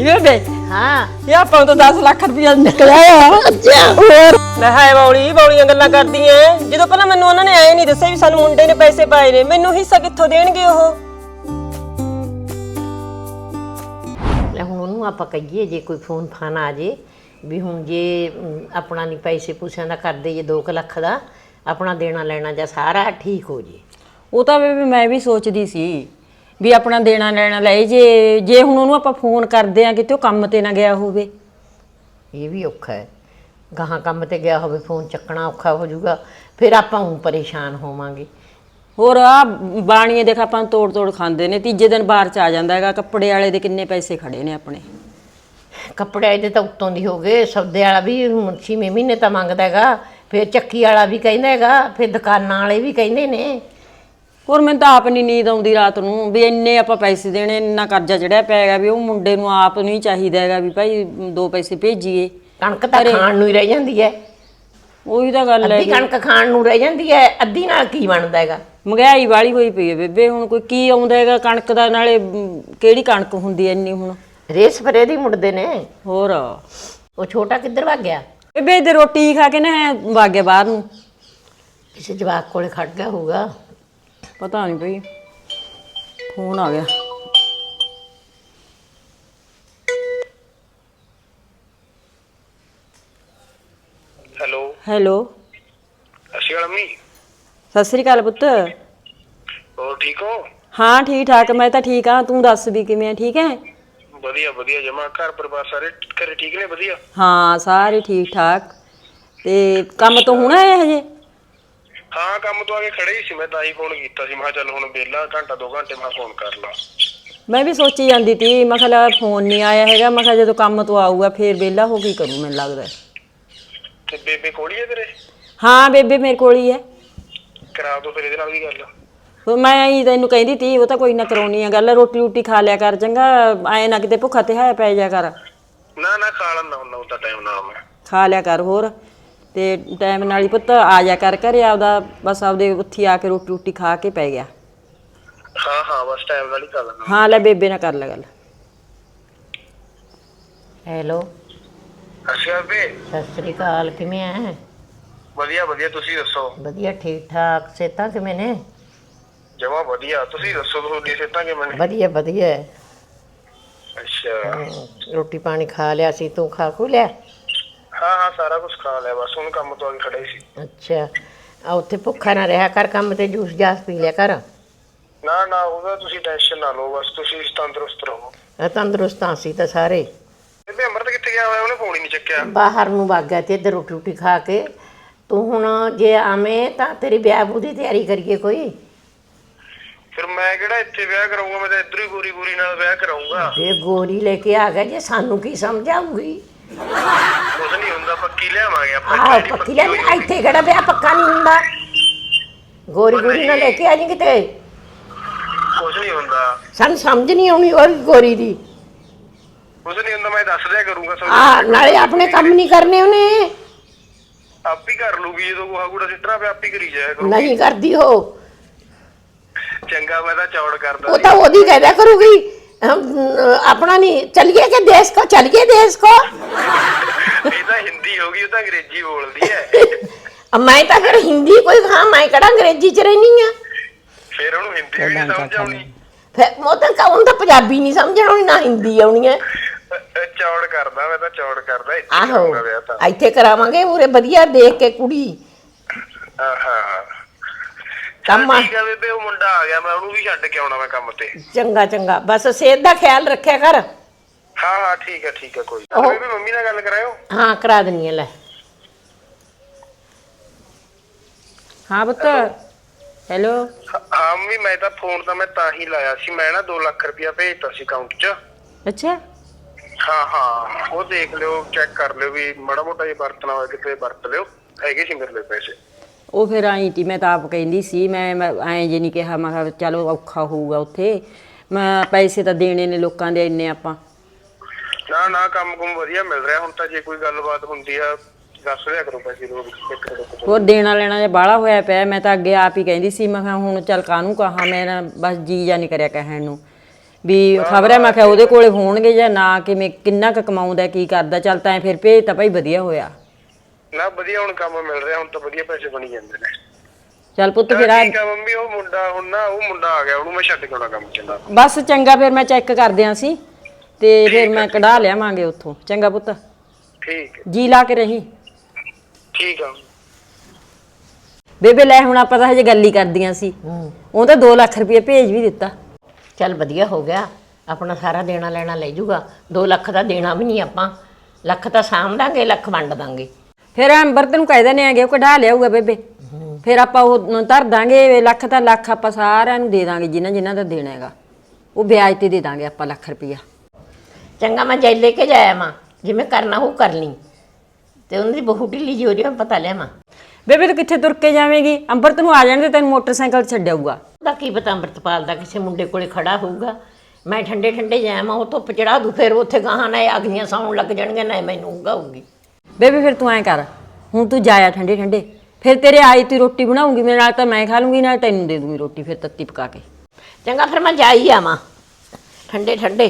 ਇਹ ਬੇ ਹਾਂ ਇਹ ਆਪਾਂ ਨੂੰ ਤਾਂ 10 ਲੱਖ ਰੁਪਇਆ ਨਿਕਲਿਆ ਆ ਹੋਰ ਲੈ ਹਾਏ ਬੌਲੀ ਬੌਲੀਆਂ ਗੱਲਾਂ ਕਰਦੀ ਐ ਜਦੋਂ ਪਹਿਲਾਂ ਮੈਨੂੰ ਉਹਨਾਂ ਨੇ ਐ ਨਹੀਂ ਦੱਸਿਆ ਵੀ ਸਾਨੂੰ ਮੁੰਡੇ ਨੇ ਪੈਸੇ ਪਾਏ ਨੇ ਮੈਨੂੰ ਹਿੱਸਾ ਕਿੱਥੋਂ ਦੇਣਗੇ ਉਹ ਲੈ ਹੁਣ ਉਹਨੂੰ ਆਪਾਂ ਕਹੀਏ ਜੇ ਕੋਈ ਫੋਨ ਫਾਨ ਆ ਜੇ ਵੀ ਹੁਣ ਜੇ ਅਮ, ਆਪਣਾ ਨਹੀਂ ਪੈਸੇ ਪੂਸਿਆਂ ਦਾ ਕਰਦੇ ਜੇ 2 ਲੱਖ ਦਾ ਆਪਣਾ ਦੇਣਾ ਲੈਣਾ ਜਾਂ ਸਾਰਾ ਠੀਕ ਹੋ ਜੇ ਉਹ ਤਾਂ ਬੇਬੇ ਮੈਂ ਵੀ ਸੋਚਦੀ ਸੀ ਵੀ ਆਪਣਾ ਦੇਣਾ ਲੈਣਾ ਲੈ ਜੇ ਜੇ ਹੁਣ ਉਹਨੂੰ ਆਪਾਂ ਫੋਨ ਕਰਦੇ ਆ ਕਿਤੇ ਉਹ ਕੰਮ ਤੇ ਨਾ ਗਿਆ ਹੋਵੇ। ਇਹ ਵੀ ਔਖਾ ਹੈ। ਗਾਹਾਂ ਕੰਮ ਤੇ ਗਿਆ ਹੋਵੇ ਫੋਨ ਚੱਕਣਾ ਔਖਾ ਹੋ ਜਾਊਗਾ ਫਿਰ ਆਪਾਂ ਹੁਣ ਪਰੇਸ਼ਾਨ ਹੋਵਾਂਗੇ। ਹੋਰ ਆ ਬਾਣੀਏ ਦੇਖ ਆਪਾਂ ਨੂੰ ਤੋੜ ਤੋੜ ਖਾਂਦੇ ਨੇ ਤੀਜੇ ਦਿਨ ਬਾਹਰ ਚ ਆ ਜਾਂਦਾ ਹੈਗਾ ਕੱਪੜੇ ਵਾਲੇ ਦੇ ਕਿੰਨੇ ਪੈਸੇ ਖੜੇ ਨੇ ਆਪਣੇ। ਕੱਪੜੇ ਇਹਦੇ ਤਾਂ ਉੱਤੋਂ ਦੀ ਹੋ ਗਏ ਸੌਦੇ ਵਾਲਾ ਵੀ ਹੁਣ ਛੇਵੇਂ ਮਹੀਨੇ ਤਾਂ ਮੰਗਦਾ ਹੈਗਾ ਫਿਰ ਚੱਕੀ ਵਾਲਾ ਵੀ ਕਹਿੰਦਾ ਹੈਗਾ ਫਿਰ ਦੁਕਾਨਾਂ ਵਾਲੇ ਵੀ ਕਹਿੰਦੇ ਨੇ। ਹੋਰ ਮੈਨੂੰ ਤਾਂ ਆਪ ਨਹੀਂ ਨੀਂਦ ਆਉਂਦੀ ਰਾਤ ਨੂੰ ਵੀ ਇੰਨੇ ਆਪਾਂ ਪੈਸੇ ਦੇਣੇ ਇੰਨਾ ਕਰਜ਼ਾ ਚੜਿਆ ਪਿਆ ਹੈਗਾ ਵੀ ਉਹ ਮੁੰਡੇ ਨੂੰ ਆਪ ਨੂੰ ਹੀ ਚਾਹੀਦਾ ਹੈਗਾ ਵੀ ਭਾਈ ਦੋ ਪੈਸੇ ਭੇਜੀਏ। ਕਣਕ ਤਾਂ ਖਾਣ ਨੂੰ ਹੀ ਰਹਿ ਜਾਂਦੀ ਹੈ। ਉਹੀ ਤਾਂ ਗੱਲ ਹੈ ਅੱਧੀ ਕਣਕ ਖਾਣ ਨੂੰ ਰਹਿ ਜਾਂਦੀ ਹੈ ਅੱਧੀ ਨਾਲ ਕੀ ਬਣਦਾ ਹੈਗਾ? ਮਹਿੰਗਾਈ ਵਾਲੀ ਹੋਈ ਪਈ ਹੈ ਬੇਬੇ ਹੁਣ ਕੋਈ ਕੀ ਆਉਂਦਾ ਹੈਗਾ ਕਣਕ ਦਾ ਨਾਲੇ ਕਿਹੜੀ ਕਣਕ ਹੁੰਦੀ ਐ ਇੰਨੀ ਹੁਣ? ਰੇਸ ਫਰੇ ਦੀ ਮੁੜਦੇ ਨੇ। ਹੋਰ? ਉਹ ਛੋਟਾ ਕਿੱਧਰ ਭੱਗ ਗਿਆ? ਬੇਬੇ ਤੇ ਰੋਟੀ ਖਾ ਕੇ ਨਾ ਵਾਗੇ ਬਾਹਰ ਨੂੰ। ਕਿਸੇ ਜਵਾਕ ਕੋਲੇ ਖੜ ਗਿਆ ਹੋਊਗਾ। ਪਤਾ ਨਹੀਂ ਭਈ ਫੋਨ ਆ ਗਿਆ। ਹੈਲੋ। ਹੈਲੋ। ਅਸੀਂ ਅਲਮੀ ਸਤਿ ਸ੍ਰੀ ਅਕਾਲ ਪੁੱਤ। ਹੋਰ ਠੀਕ ਹੋ? ਹਾਂ ਠੀਕ ਠਾਕ। ਮੈਂ ਤਾਂ ਠੀਕ ਹਾਂ। ਤੂੰ ਦੱਸ ਵੀ ਕਿਵੇਂ ਆ? ਠੀਕ ਹੈ? ਵਧੀਆ ਵਧੀਆ। ਜਮਾ ਘਰ ਪਰਿਵਾਰ ਸਾਰੇ ਘਰੇ ਠੀਕ ਨੇ? ਵਧੀਆ? ਹਾਂ ਸਾਰੇ ਠੀਕ ਠਾਕ। ਤੇ ਕੰਮ ਤੋਂ ਹੁਣ ਆਏ ਹਜੇ? ਹਾਂ ਕੰਮ ਤੋਂ ਆ ਕੇ ਖੜੇ ਹੀ ਸੀ। ਮੈਂ ਤਾਂ ਹੀ ਫੋਨ ਕੀਤਾ ਸੀ। ਮੈਂ ਕਿਹਾ ਚੱਲ ਹੁਣ ਵਿਹਲਾ ਘੰਟਾ ਦੋ ਘੰਟੇ ਮੈਂ ਫੋਨ ਕਰ ਲਾਂ। ਮੈਂ ਵੀ ਸੋਚੀ ਜਾਂਦੀ ਤੀ ਮੈਂ ਕਿਹਾ ਲੈ ਫੋਨ ਨਹੀਂ ਆਇਆ ਹੈਗਾ। ਮੈਂ ਕਿਹਾ ਜਦੋਂ ਕੰਮ ਤੋਂ ਆਊਗਾ ਫੇਰ ਵਿਹਲਾ ਹੋ ਕੇ ਕਰੂ ਮੈਨੂੰ ਲੱਗਦਾ। ਤੇ ਬੇਬੇ ਕੋਲੀ ਹੈ ਤੇਰੇ? ਹਾਂ ਬੇਬੇ ਮੇਰੇ ਕੋਲ ਹੀ ਹੈ ਕਰਾ ਦੋ ਫਿਰ ਇਹਦੇ ਨਾਲ ਵੀ ਗੱਲ। ਉਹ ਮੈਂ ਆਈ ਤੈਨੂੰ ਕਹਿੰਦੀ ਤੀ ਉਹ ਤਾਂ ਕੋਈ ਨਾ ਕਰਾਉਣੀ ਆ ਗੱਲ। ਰੋਟੀ ਰੋਟੀ ਖਾ ਲਿਆ ਕਰ ਚੰਗਾ। ਐ ਨਾ ਕਿਤੇ ਭੁੱਖਾ ਤੇ ਹਾਇਆ ਪੈ ਜਾ ਕਰ। ਨਾ ਨਾ ਖਾ ਲੈਂਦਾ ਹੁੰਦਾ ਉਹਦਾ ਟਾਈਮ ਨਾ ਮੈਂ। ਖਾ ਲਿਆ ਕਰ ਹੋਰ। ਤੇ ਟਾਈਮ ਨਾਲ ਹੀ ਪੁੱਤ ਆ ਜਾ ਕਰ ਘਰੇ ਆਪਦਾ ਬਸ ਆਪਦੇ ਉੱਥੇ ਆ ਕੇ ਰੋਟੀ ਰੋਟੀ ਖਾ ਕੇ ਪੈ ਗਿਆ। ਹਾਂ ਹਾਂ ਬਸ ਟਾਈਮ ਨਾਲ ਹੀ ਕਰ ਲੈਂਦਾ। ਹਾਂ ਲੈ ਬੇਬੇ ਨਾਲ ਕਰ ਲੈ ਗੱਲ। ਹੈਲੋ ਅੱਛਾ ਬੇ ਸਤਿ ਸ੍ਰੀ ਅਕਾਲ ਕਿਵੇਂ ਹੈ ਵਧੀਆ ਵਧੀਆ ਤੁਸੀਂ ਦੱਸੋ? ਵਧੀਆ ਠੀਕ ਠਾਕ। ਸੇਤਾਂ ਕਿਵੇਂ ਨੇ? ਜਮਾ ਵਧੀਆ। ਤੁਸੀਂ ਦੱਸੋ ਤੁਹਾਡੀ ਸਿਹਤਾਂ ਕਿਵੇਂ ਨੇ? ਵਧੀਆ ਵਧੀਆ। ਅੱਛਾ। ਰੋਟੀ ਪਾਣੀ ਖਾ ਲਿਆ ਸੀ ਤੂੰ ਖਾ ਖੂ ਲਿਆ? ਹਾਂ ਹਾਂ ਸਾਰਾ ਕੁਝ ਖਾ ਲਿਆ ਬਸ ਹੁਣ ਕੰਮ ਤੋਂ ਆ ਕੇ ਖੜੇ ਸੀ। ਅੱਛਾ। ਆ ਉੱਥੇ ਭੁੱਖਾ ਨਾ ਰਿਹਾ ਕਰ ਕੰਮ ਤੇ ਜੂਸ ਜਾਸ ਪੀ ਲਿਆ ਕਰ। ਨਾ ਨਾ ਉਹਦਾ ਤੁਸੀਂ ਟੈਨਸ਼ਨ ਨਾ ਲਓ ਬਸ ਤੁਸੀਂ ਤੰਦਰੁਸਤ ਰਹੋ। ਆ ਤੰਦਰੁਸਤਾਂ ਸੀ ਤਾਂ ਸਾਰੇ। ਬੇਬੇ ਅਮਰਤ ਕਿੱਥੇ ਗਿਆ ਹੋਇਆ? ਉਹਨੇ ਫੋਨ ਹੀ ਨਹੀਂ ਚੱਕਿਆ। ਬਾਹਰ ਨੂੰ ਵਗ ਗਿਆ ਤੇ ਇੱਧਰ ਰੋਟੀ ਰੋਟੀ ਖਾ ਕੇ। ਤੂੰ ਹੁਣ ਜੇ ਆਵੇਂ ਤਾਂ ਤੇਰੀ ਵਿਆਹ ਬੂ ਦੀ ਤਿਆਰੀ ਕਰੀਏ ਕੋਈ। ਫਿਰ ਮੈਂ ਕਿਹੜਾ ਇੱਥੇ ਵਿਆਹ ਕਰਾਉਂਗਾ ਮੈਂ ਤਾਂ ਇੱਧਰ ਹੀ ਗੋਰੀ ਗੋਰੀ ਨਾਲ ਵਿਆਹ ਕਰਾਉਂਗਾ ਜੇ ਗੋਰੀ ਲੈ ਕੇ ਆ ਗਿਆ ਜੇ ਸਾਨੂੰ ਕੀ ਸਮਝਾਉਂਗੀ ਕੁਝ ਨਹੀਂ ਹੁੰਦਾ ਪੱਕੀ ਲਿਆਵਾਂਗੇ ਆਪਾਂ ਆਹ ਜਿਹੜੀ ਪੱਕੀ ਲੈ ਹੋਈ ਇੱਥੇ ਕਿਹੜਾ ਵਿਆਹ ਪੱਕਾ ਨਹੀਂ ਹੁੰਦਾ? ਗੋਰੀ ਗੋਰੀ ਨਾਲ ਲੈ ਕੇ ਆ ਜੀ ਕਿਤੇ। ਕੁਝ ਨਹੀਂ ਹੁੰਦਾ। ਸਾਨੂੰ ਸਮਝ ਨਹੀਂ ਆਉਣੀ ਉਹ ਗੋਰੀ ਦੀ। ਕੁਝ ਨਹੀਂ ਹੁੰਦਾ ਮੈਂ ਦੱਸ ਦਿਆ ਕਰੂੰਗਾ ਆ ਨਾਲੇ ਆਪਣੇ ਕੰਮ ਨਹੀਂ ਕਰਨੇ ਉਹਨੇ। ਆਪ ਹੀ ਕਰ ਲੂਗੀ ਜਦੋਂ ਗੋਹਾ ਗੂੜਾ ਸਿੱਟਣਾ ਪਿਆ ਆਪ ਹੀ ਕਰੀ ਜਾਇਆ ਕਰੂ ਨਹੀਂ ਕਰਦੀ ਉਹ। ਚੰਗਾ ਮੈਂ ਤਾਂ ਚੌੜ ਕਰਦਾ ਉਹ ਤਾਂ ਉਹਦੀ ਕਹਿਦਾ ਕਰੂਗੀ। ਆਪਣਾ ਨਹੀਂ ਚਲਿਏ ਕਿ ਦੇਸ਼ ਕੋ ਚਲਿਏ ਦੇਸ਼ ਕੋ? ਸੀ। ਇਹ ਤਾਂ ਹਿੰਦੀ ਹੋ ਗਈ ਉਹ ਤਾਂ ਅੰਗਰੇਜ਼ੀ ਬੋਲਦੀ ਹੈ। ਅਬ ਮੈਂ ਤਾਂ ਫਿਰ ਹਿੰਦੀ ਕੋਈ ਹਾਂ ਮੈਂ ਕਿਹੜਾ ਅੰਗਰੇਜ਼ੀ ਚ ਰਹਿਣੀ ਆ? ਫਿਰ ਉਹਨੂੰ ਹਿੰਦੀ ਵੀ ਨਹੀਂ ਸਮਝ ਆਉਣੀ। ਫਿਰ ਉਹ ਤਾਂ ਕਹੂੰ ਤਾਂ ਪੰਜਾਬੀ ਨਹੀਂ ਸਮਝਣ ਆਉਣੀ ਨਾ ਹਿੰਦੀ ਆਉਣੀ ਹੈ। ਅ- ਅ, ਚੌੜ ਕਰਦਾ ਮੈਂ ਤਾਂ ਚੌੜ ਕਰਦਾ ਇੱਥੇ ਆਹੋ ਵਿਆਹ ਤਾਂ। ਇੱਥੇ ਕਰਾਵਾਂਗੇ ਉਰੇ ਵਧੀਆ ਦੇਖ ਕੇ ਕੁੜੀ। ਹਾਂ ਹਾਂ ਕੰਮ ਆ- ਠੀਕ ਆ ਬੇਬੇ ਉਹ ਮੁੰਡਾ ਆ ਗਿਆ ਮੈਂ ਉਹਨੂੰ ਵੀ ਛੱਡ ਕੇ ਆਉਣਾ ਮੈਂ ਕੰਮ ਤੇ। ਚੰਗਾ ਚੰਗਾ। ਬਸ ਸਿਹਤ ਦਾ ਖਿਆਲ ਰੱਖਿਆ ਕਰ। ਹਾਂ ਹਾਂ ਠੀਕ ਹੈ ਠੀਕ ਹੈ ਕੋਈ ਉਹ- ਬੇਬੇ ਮੰਮੀ ਨਾਲ ਗੱਲ ਕਰਾਇਓ। ਹਾਂ ਕਰਾ ਦੇਣੀ ਹੈ ਲੈ। ਹਾਂ ਪੁੱਤ। ਹੈਲੋ। ਹਾਂ ਹਾਂ ਮੰਮੀ ਮੈਂ ਤਾਂ ਫੋਨ ਤਾਂ ਮੈਂ ਤਾਂ ਹੀ ਲਾਇਆ ਸੀ। ਮੈਂ ਨਾ 2 ਲੱਖ ਰੁਪਇਆ ਭੇਜਤਾ ਸੀ ਅਕਾਊਂਟ 'ਚ। ਅੱਛਾ। ਹਾਂ ਹਾਂ ਉਹ ਦੇਖ ਲਿਓ ਚੈੱਕ ਕਰ ਲਿਓ ਵੀ ਮਾੜਾ ਮੋਟਾ ਜੇ ਵਰਤਣਾ ਹੋਵੇ ਕਿਤੇ ਵਰਤ ਲਿਓ। ਹੈਗੇ ਸੀ ਮੇਰੇ ਲਈ ਪੈਸੇ। ਉਹ ਫਿਰ ਆਈ ਤੀ ਮੈਂ ਤਾਂ ਆਪ ਕਹਿੰਦੀ ਸੀ ਮੈਂ ਐਂ ਜੇ ਨਹੀਂ ਕਿਹਾ ਮੈਂ ਕਿਹਾ ਚਲੋ ਔਖਾ ਹੋਊਗਾ ਉੱਥੇ। ਮੈਂ ਪੈਸੇ ਤਾਂ ਦੇਣੇ ਨੇ ਲੋਕਾਂ ਦੇ ਇੰਨੇ ਆਪਾਂ। ਨਾ ਨਾ ਕੰਮ ਕੁਮ ਵਧੀਆ ਮਿਲ ਰਿਹਾ। ਹੁਣ ਤਾਂ ਜੇ ਕੋਈ ਗੱਲਬਾਤ ਹੁੰਦੀ ਆ ਦੱਸ ਦਿਆ ਕਰੋ ਪੈਸੇ ਦੋ ਇੱਕ ਦੋ। ਹੋਰ ਦੇਣਾ ਲੈਣਾ ਜੇ ਬਾਹਲਾ ਹੋਇਆ ਪਿਆ ਮੈਂ ਤਾਂ ਅੱਗੇ ਆਪ ਹੀ ਕਹਿੰਦੀ ਸੀ ਮੈਂ ਕਿਹਾ ਹੁਣ ਚੱਲ ਕਾਹਨੂੰ ਕਹਾ ਮੇਰਾ ਬਸ ਜੀ ਜਾ ਨਹੀਂ ਕਰਿਆ ਕਹਿਣ ਨੂੰ। ਵੀ ਖਬਰ ਹੈ ਮੈਂ ਕਿਹਾ ਉਹਦੇ ਕੋਲੇ ਹੋਣਗੇ ਜਾਂ ਨਾ ਕਿਵੇਂ ਕਿੰਨਾ ਕੁ ਕਮਾਉਂਦਾ ਕੀ ਕਰਦਾ ਚੱਲ ਤਾਂ ਫਿਰ ਭੇਜ ਤਾਂ ਭਾਈ ਵਧੀਆ ਹੋਇਆ। ਨਾ ਵਧੀਆ ਹੁਣ ਕੰਮ ਮਿਲ ਰਿਹਾ ਹੁਣ ਤਾਂ ਵਧੀਆ ਪੈਸੇ ਬਣੀ ਜਾਂਦੇ ਨੇ। ਚੱਲ ਪੁੱਤ ਫਿਰ ਆ ਠੀਕ ਆ ਮੰਮੀ ਉਹ ਮੁੰਡਾ ਹੁਣ ਨਾ ਉਹ ਮੁੰਡਾ ਆ ਗਿਆ ਉਹਨੂੰ ਮੈਂ ਛੱਡ ਕੇ ਆਉਣਾ ਕੰਮ ਚੰਗਾ। ਬਸ ਚੰਗਾ ਫਿਰ ਮੈਂ ਚੈੱਕ ਕਰਦੇ ਆਂ ਸੀ ਤੇ ਫਿਰ ਮੈਂ ਕਢਾ ਲਿਆਵਾਂਗੇ ਉੱਥੋਂ। ਚੰਗਾ ਪੁੱਤ। ਠੀਕ ਹੈ ਜੀ ਲਾ ਕੇ ਰਹੀ। ਠੀਕ ਆ। ਬੇਬੇ ਲੈ ਹੁਣ ਆਪਾਂ ਤਾਂ ਹਜੇ ਗੱਲ ਹੀ ਕਰਦੀਆਂ ਸੀ। ਉਹ ਤਾਂ 2 ਲੱਖ ਰੁਪਏ ਭੇਜ ਵੀ ਦਿੱਤਾ। ਚੱਲ ਵਧੀਆ ਹੋ ਗਿਆ। ਆਪਣਾ ਸਾਰਾ ਦੇਣਾ ਲੈਣਾ ਲੈ ਜੂਗਾ। 2 ਲੱਖ ਦਾ ਦੇਣਾ ਵੀ ਨਹੀਂ ਆਪਾਂ। ਲੱਖ ਤਾਂ ਸਾਂਭ ਦਾਂਗੇ ਲੱਖ ਵੰਡ ਦਾਂਗੇ। ਫਿਰ ਅੰਬਰਤ ਨੂੰ ਕਹਿ ਦਿੰਦੇ ਆਂਗੇ ਉਹ ਕਢਾ ਲਿਆਊਗਾ ਬੇਬੇ। ਫਿਰ ਆਪਾਂ ਉਹ ਧਰ ਦਾਂਗੇ ਲੱਖ ਤਾਂ ਲੱਖ ਆਪਾਂ ਸਾਰਿਆਂ ਨੂੰ ਦੇ ਦਾਂਗੇ ਜਿਨ੍ਹਾਂ ਜਿਨ੍ਹਾਂ ਦਾ ਦੇਣਾ ਹੈਗਾ। ਉਹ ਵਿਆਜ ਤੇ ਦੇ ਦਾਂਗੇ ਆਪਾਂ ਲੱਖ ਰੁਪਈਆ। ਚੰਗਾ ਮੈਂ ਜੈ ਲੈ ਕੇ ਜਾਇਆ ਮਾਂ ਜਿਵੇਂ ਕਰਨਾ ਉਹ ਕਰ ਲਈ। ਤੇ ਉਹਨਾਂ ਦੀ ਬਹੂ ਢਿੱਲੀ ਜਿਹੀ ਹੋ ਰਹੀ ਆ, ਮੈਂ ਪਤਾ ਲਿਆ ਮਾਂ ਬੇਬੇ ਤੂੰ ਕਿੱਥੇ ਤੁਰ ਕੇ ਜਾਵੇਂਗੀ? ਅੰਬਰਤ ਨੂੰ ਆ ਜਾਣ ਦੇ ਤੈਨੂੰ ਮੋਟਰਸਾਈਕਲ ਛੱਡਿਆਊਗਾ ਉਹਦਾ ਕੀ ਪਤਾ ਅੰਮ੍ਰਿਤਪਾਲ ਦਾ ਕਿਸੇ ਮੁੰਡੇ ਕੋਲੇ ਖੜਾ ਹੋਊਗਾ। ਮੈਂ ਠੰਡੇ ਠੰਡੇ ਜਾਇਆ ਮਾਂ ਉਹ ਧੁੱਪ ਚੜਾ ਦੂ ਫਿਰ ਉੱਥੇ ਗਾਹਾਂ ਨਾ ਇਹ ਅਗਨੀਆਂ ਸੌਣ ਲੱਗ ਜਾਣਗੇ ਨਾ ਇਹ ਮੈਨੂੰ ਉਗਾਊਗੀ ਬੇਬੇ ਫਿਰ ਤੂੰ ਐਂ ਕਰ ਹੁਣ ਤੂੰ ਜਾਇਆ ਠੰਡੇ ਠੰਡੇ ਫਿਰ ਤੇਰੇ ਆਈ ਤੀ ਰੋਟੀ ਬਣਾਉਂਗੀ ਮੇਰੇ ਨਾਲ ਤਾਂ ਮੈਂ ਖਾ ਲੂੰਗੀ ਨਾਲ ਤੈਨੂੰ ਦੇ ਦੂੰਗੀ ਰੋਟੀ ਫਿਰ ਤੱਤੀ ਪਕਾ ਕੇ। ਚੰਗਾ ਫਿਰ ਮੈਂ ਜਾਈ ਆਵਾਂ। ਠੰਡੇ ਠੰਡੇ।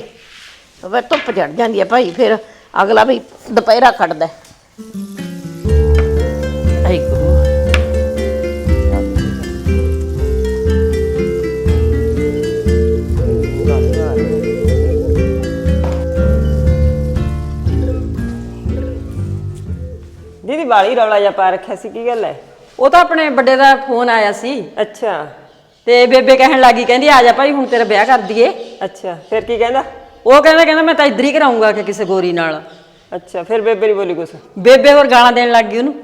ਫਿਰ ਧੁੱਪ ਚੜ ਜਾਂਦੀ ਹੈ ਭਾਈ ਫਿਰ ਅਗਲਾ ਵੀ ਦੁਪਹਿਰਾ ਕੱਢਦਾ ਹੈ। ਆਈ ਬਾਲੀ ਰੌਲਾ ਜਿਹਾ ਪਾ ਰੱਖਿਆ ਸੀ ਕੀ ਗੱਲ ਹੈ ਉਹ ਤਾਂ ਆਪਣੇ ਵੱਡੇ ਦਾ ਫੋਨ ਆਇਆ ਸੀ। ਅੱਛਾ। ਤੇ ਬੇਬੇ ਕਹਿਣ ਲੱਗੀ ਕਹਿੰਦੀ ਆ ਜਾ ਭਾਈ ਹੁਣ ਤੇਰਾ ਵਿਆਹ ਕਰ ਦਈਏ। ਅੱਛਾ ਫਿਰ ਕੀ ਕਹਿੰਦਾ? ਉਹ ਕਹਿੰਦਾ ਕਹਿੰਦਾ ਮੈਂ ਤਾਂ ਇੱਧਰ ਹੀ ਕਰਾਉਂਗਾ ਕਿ ਕਿਸੇ ਗੋਰੀ ਨਾਲ। ਅੱਛਾ ਫਿਰ ਬੇਬੇ ਨਹੀਂ ਬੋਲੀ ਕੁਛ? ਬੇਬੇ ਹੋਰ ਗਾਲਾਂ ਦੇਣ ਲੱਗ ਗਈ ਉਹਨੂੰ।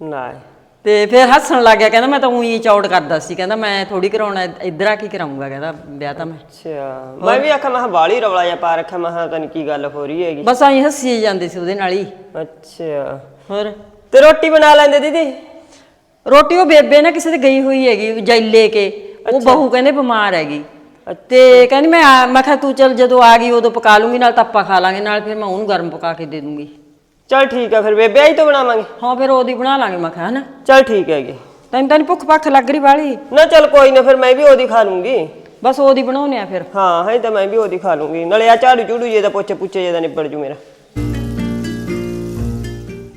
ਨਾ। ਤੇ ਫਿਰ ਹੱਸਣ ਲੱਗ ਗਿਆ ਕਹਿੰਦਾ ਮੈਂ ਤਾਂ ਉਹੀ ਚੌੜ ਕਰਦਾ ਸੀ। ਕਹਿੰਦਾ ਮੈਂ ਥੋੜੀ ਕਰਾਉਣਾ ਇੱਧਰ ਆ ਕੀ ਕਰਾਉਂਗਾ ਕਹਿੰਦਾ ਵਿਆਹ ਤਾਂ ਮੈਂ। ਅੱਛਾ। ਮੈਂ ਵੀ ਆਖਾਂ ਮੈਂ ਬਾਲੀ ਰੌਲਾ ਜਿਹਾ ਪਾ ਰੱਖਿਆ ਮੈਂ ਨੀ ਕੀ ਗੱਲ ਹੋ ਰਹੀ ਹੈਗੀ। ਬਸ ਆਈ ਹੱਸੀ ਜਾਂਦੇ ਸੀ ਉਹਦੇ ਨਾਲ ਹੀ। ਅੱਛਾ। ਹੋਰ? ਤੇ ਰੋਟੀ ਬਣਾ ਲੈਂਦੇ ਦੀਦੀ? ਰੋਟੀ ਉਹ ਬੇਬੇ ਨਾ ਕਿਸੇ ਦੇ ਗਈ ਹੋਈ ਹੈਗੀ ਜੈਲੇ ਕੇ। ਉਹ ਬਹੂ ਕਹਿੰਦੇ ਬਿਮਾਰ ਹੈਗੀ। ਤੇ ਕਹਿੰਦੀ ਮੈਂ ਆ- ਮੈਂ ਕਿਹਾ ਤੂੰ ਚੱਲ ਜਦੋਂ ਆ ਗਈ ਉਦੋਂ ਪਕਾ ਲੂੰਗੀ ਨਾਲ ਤਾਂ ਆਪਾਂ ਖਾ ਲਾਂਗੇ ਨਾਲ ਫਿਰ ਮੈਂ ਉਹਨੂੰ ਗਰਮ ਪਕਾ ਕੇ ਦੇ ਦੂੰਗੀ। ਚਲ ਠੀਕ ਆ ਫਿਰ ਬੇਬੇ ਆਈ ਤੋਂ ਬਣਾਵਾਂਗੇ। ਹਾਂ ਫਿਰ ਉਹਦੀ ਬਣਾ ਲਾਂਗੇ ਮੈਂ ਕਿਹਾ ਹਨਾ? ਚਲ ਠੀਕ ਹੈਗੀ। ਤੈਨੂੰ ਤਾਂ ਨੀ ਭੁੱਖ ਭੱਖ ਲੱਗ ਰਹੀ ਵਾਲੀ? ਨਾ ਚਲ ਕੋਈ ਨਾ ਫਿਰ ਮੈਂ ਵੀ ਉਹਦੀ ਖਾ ਲੂੰਗੀ। ਬਸ ਉਹਦੀ ਬਣਾਉਨੇ ਆ ਫਿਰ। ਹਾਂ ਹੈ ਤਾਂ ਮੈਂ ਵੀ ਉਹਦੀ ਖਾ ਲੂੰਗੀ। ਨਾਲੇ ਆ ਝਾੜੂ ਝੂੜੂ ਜੇ ਦਾ ਪੁੱਛੇ ਪੁੱਛੇ ਜੇ ਦਾ ਨਿਬੜ ਜੂ ਮੇਰਾ।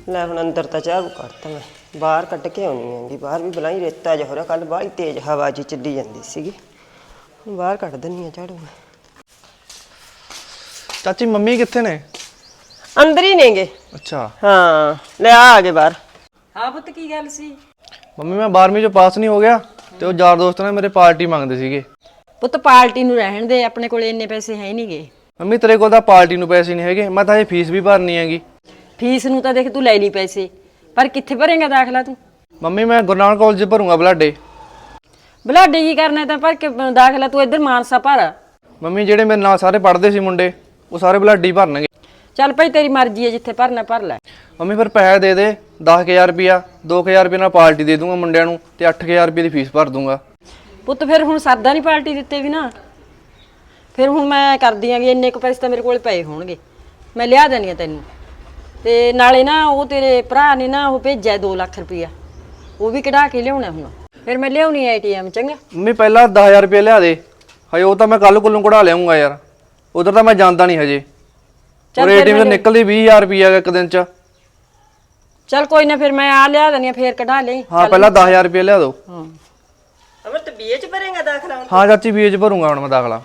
ਲੈ ਹੁਣ ਅੰਦਰ ਤਾਂ ਝਾੜੂ ਕੱਢਤਾ ਮੈਂ। ਬਾਹਰ ਕੱਢ ਕੇ ਆਉਣੀ ਹੈਗੀ ਬਾਹਰ ਵੀ ਬਲਾਈ ਰੇਤਾ ਜਿਹਾ ਹੋ ਰਿਹਾ ਕੱਲ ਬਾਹਲੀ ਤੇਜ਼ ਹਵਾ ਜੀ ਚੱਲੀ ਜਾਂਦੀ ਸੀਗੀ। ਹੁਣ ਬਾਹਰ ਕੱਢ ਦਿੰਨੀ ਆ ਝਾੜੂ ਮੈਂ। ਚਾਚੀ ਮੰਮੀ ਕਿੱਥੇ ਨੇ? ਅੰਦਰ ਹੀ ਨੇਗੇ। ਅੱਛਾ। ਹਾਂ ਲੈ ਆ ਆ ਗਏ ਬਾਹਰ। ਹਾਂ ਪੁੱਤ ਕੀ ਗੱਲ ਸੀ? ਮੰਮੀ ਮੈਂ 12ਵੀਂ ਚੋਂ ਪਾਸ ਨਹੀਂ ਹੋ ਗਿਆ ਤੇ ਉਹ ਯਾਰ ਦੋਸਤ ਨੇ ਮੇਰੇ ਪਾਰਟੀ ਮੰਗਦੇ ਸੀਗੇ। ਪੁੱਤ ਪਾਰਟੀ ਨੂੰ ਰਹਿਣ ਦੇ ਆਪਣੇ ਕੋਲ ਇੰਨੇ ਪੈਸੇ ਹੈ ਨਹੀਂਗੇ ਮੰਮੀ ਤੇਰੇ ਕੋਲ ਤਾਂ ਪਾਰਟੀ ਨੂੰ ਪੈਸੇ ਨਹੀਂ ਹੈਗੇ ਮੈਂ ਤਾਂ ਇਹ ਫੀਸ ਵੀ ਭਰਨੀ ਹੈਗੀ। ਫੀਸ ਨੂੰ ਤਾਂ ਦੇਖ ਤੂੰ ਲੈ ਲਈ ਪੈਸੇ। ਪਰ ਕਿੱਥੇ ਭਰੇਗਾ ਦਾਖਲਾ ਤੂੰ? ਮੰਮੀ ਮੈਂ ਗੁਰੂ ਨਾਨਕ ਕਾਲਜ ਭਰੂੰਗਾ ਬਲਾਡੇ। ਬਲਾਡੇ ਕੀ ਕਰਨਾ ਤਾਂ ਪਰ ਕਿ ਦਾਖਲਾ ਤੂੰ ਇੱਧਰ ਮਾਨਸਾ ਭਰ। ਮੰਮੀ ਜਿਹੜੇ ਮੇਰੇ ਨਾਲ ਸਾਰੇ ਪੜ੍ਹਦੇ ਸੀ ਮੁੰਡੇ ਉਹ ਸਾਰੇ ਬਲਾਡੇ ਹੀ ਭਰਨਗੇ। ਚੱਲ ਭਾਈ ਤੇਰੀ ਮਰਜ਼ੀ ਹੈ ਜਿੱਥੇ ਭਰਨਾ ਭਰ ਲੈ। ਮੰਮੀ ਫਿਰ ਪੈਸੇ ਦੇ ਦੇ 10000 ਰੁਪਿਆ 2000 ਰੁਪਏ ਨਾਲ ਪਾਰਟੀ ਦੇ ਦੂੰਗਾ ਮੁੰਡਿਆਂ ਨੂੰ ਤੇ 8000 ਰੁਪਏ ਦੀ ਫੀਸ ਭਰ ਦੂੰਗਾ। ਪੁੱਤ ਫਿਰ ਹੁਣ ਸਰਦਾ ਨਹੀਂ ਪਾਰਟੀ ਦਿੱਤੇ ਵੀ ਨਾ ਫਿਰ ਹੁਣ ਮੈਂ ਕਰਦੀ ਆਂਗੀ ਇੰਨੇ ਕੁ ਪੈਸੇ ਤਾਂ ਮੇਰੇ ਕੋਲ ਪਏ ਹੋਣਗੇ। ਮੈਂ ਲਿਆ ਦੇਣੀ ਆ ਤੈਨੂੰ। ਤੇ ਨਾਲੇ ਨਾ ਉਹ ਤੇਰੇ ਭਰਾ ਨੇ ਨਾ ਉਹ ਭੇਜਿਆ 2 ਲੱਖ ਰੁਪਈਆ ਉਹ ਵੀ ਕਢਾ ਕੇ ਲਿਆਉਣਾ ਹੁਣ। ਫਿਰ ਮੈਂ ਲਿਆਉਣੀ ਏਟੀਐਮ ਚੰਗਾ? ਮੰਮੀ ਪਹਿਲਾਂ 10000 ਰੁਪਏ ਲਿਆ ਦੇ। ਹਜੇ ਉਹ ਤਾਂ ਮੈਂ ਕੱਲ ਕੋਲੋਂ ਕਢਾ ਲਿਆਉਂਗਾ ਯਾਰ। ਉਧਰ ਤਾਂ ਮੈਂ ਜਾਂਦਾ ਨਹੀਂ ਹਜੇ। ਚੱਲ ਔਰ ਫਿਰ ਏਟੀਐਮ ਮੈਂ ਤੇ ਨਿਕਲਦੀ 20000 ਰੁਪਏ ਇੱਕ ਦਿਨ 'ਚ। ਚੱਲ ਕੋਈ ਨਾ ਫਿਰ ਮੈਂ ਆ ਲਿਆ ਦੇਣੀ ਆ ਫੇਰ ਕਢਾ ਲਈ। ਹਾਂ ਪਹਿਲਾਂ 10000 ਰੁਪਏ ਲਿਆ ਦਿਓ। ਹਾਂ। ਅਮਰ ਤੇ ਬੀਏ ਚ ਭਰੇਗਾ ਦਾਖਲਾ ਹੁਣ? ਹਾਂ ਚਾਚੀ ਬੀਏ 'ਚ ਭਰੂੰਗਾ ਹੁਣ ਮੈਂ ਦਾਖਲਾ।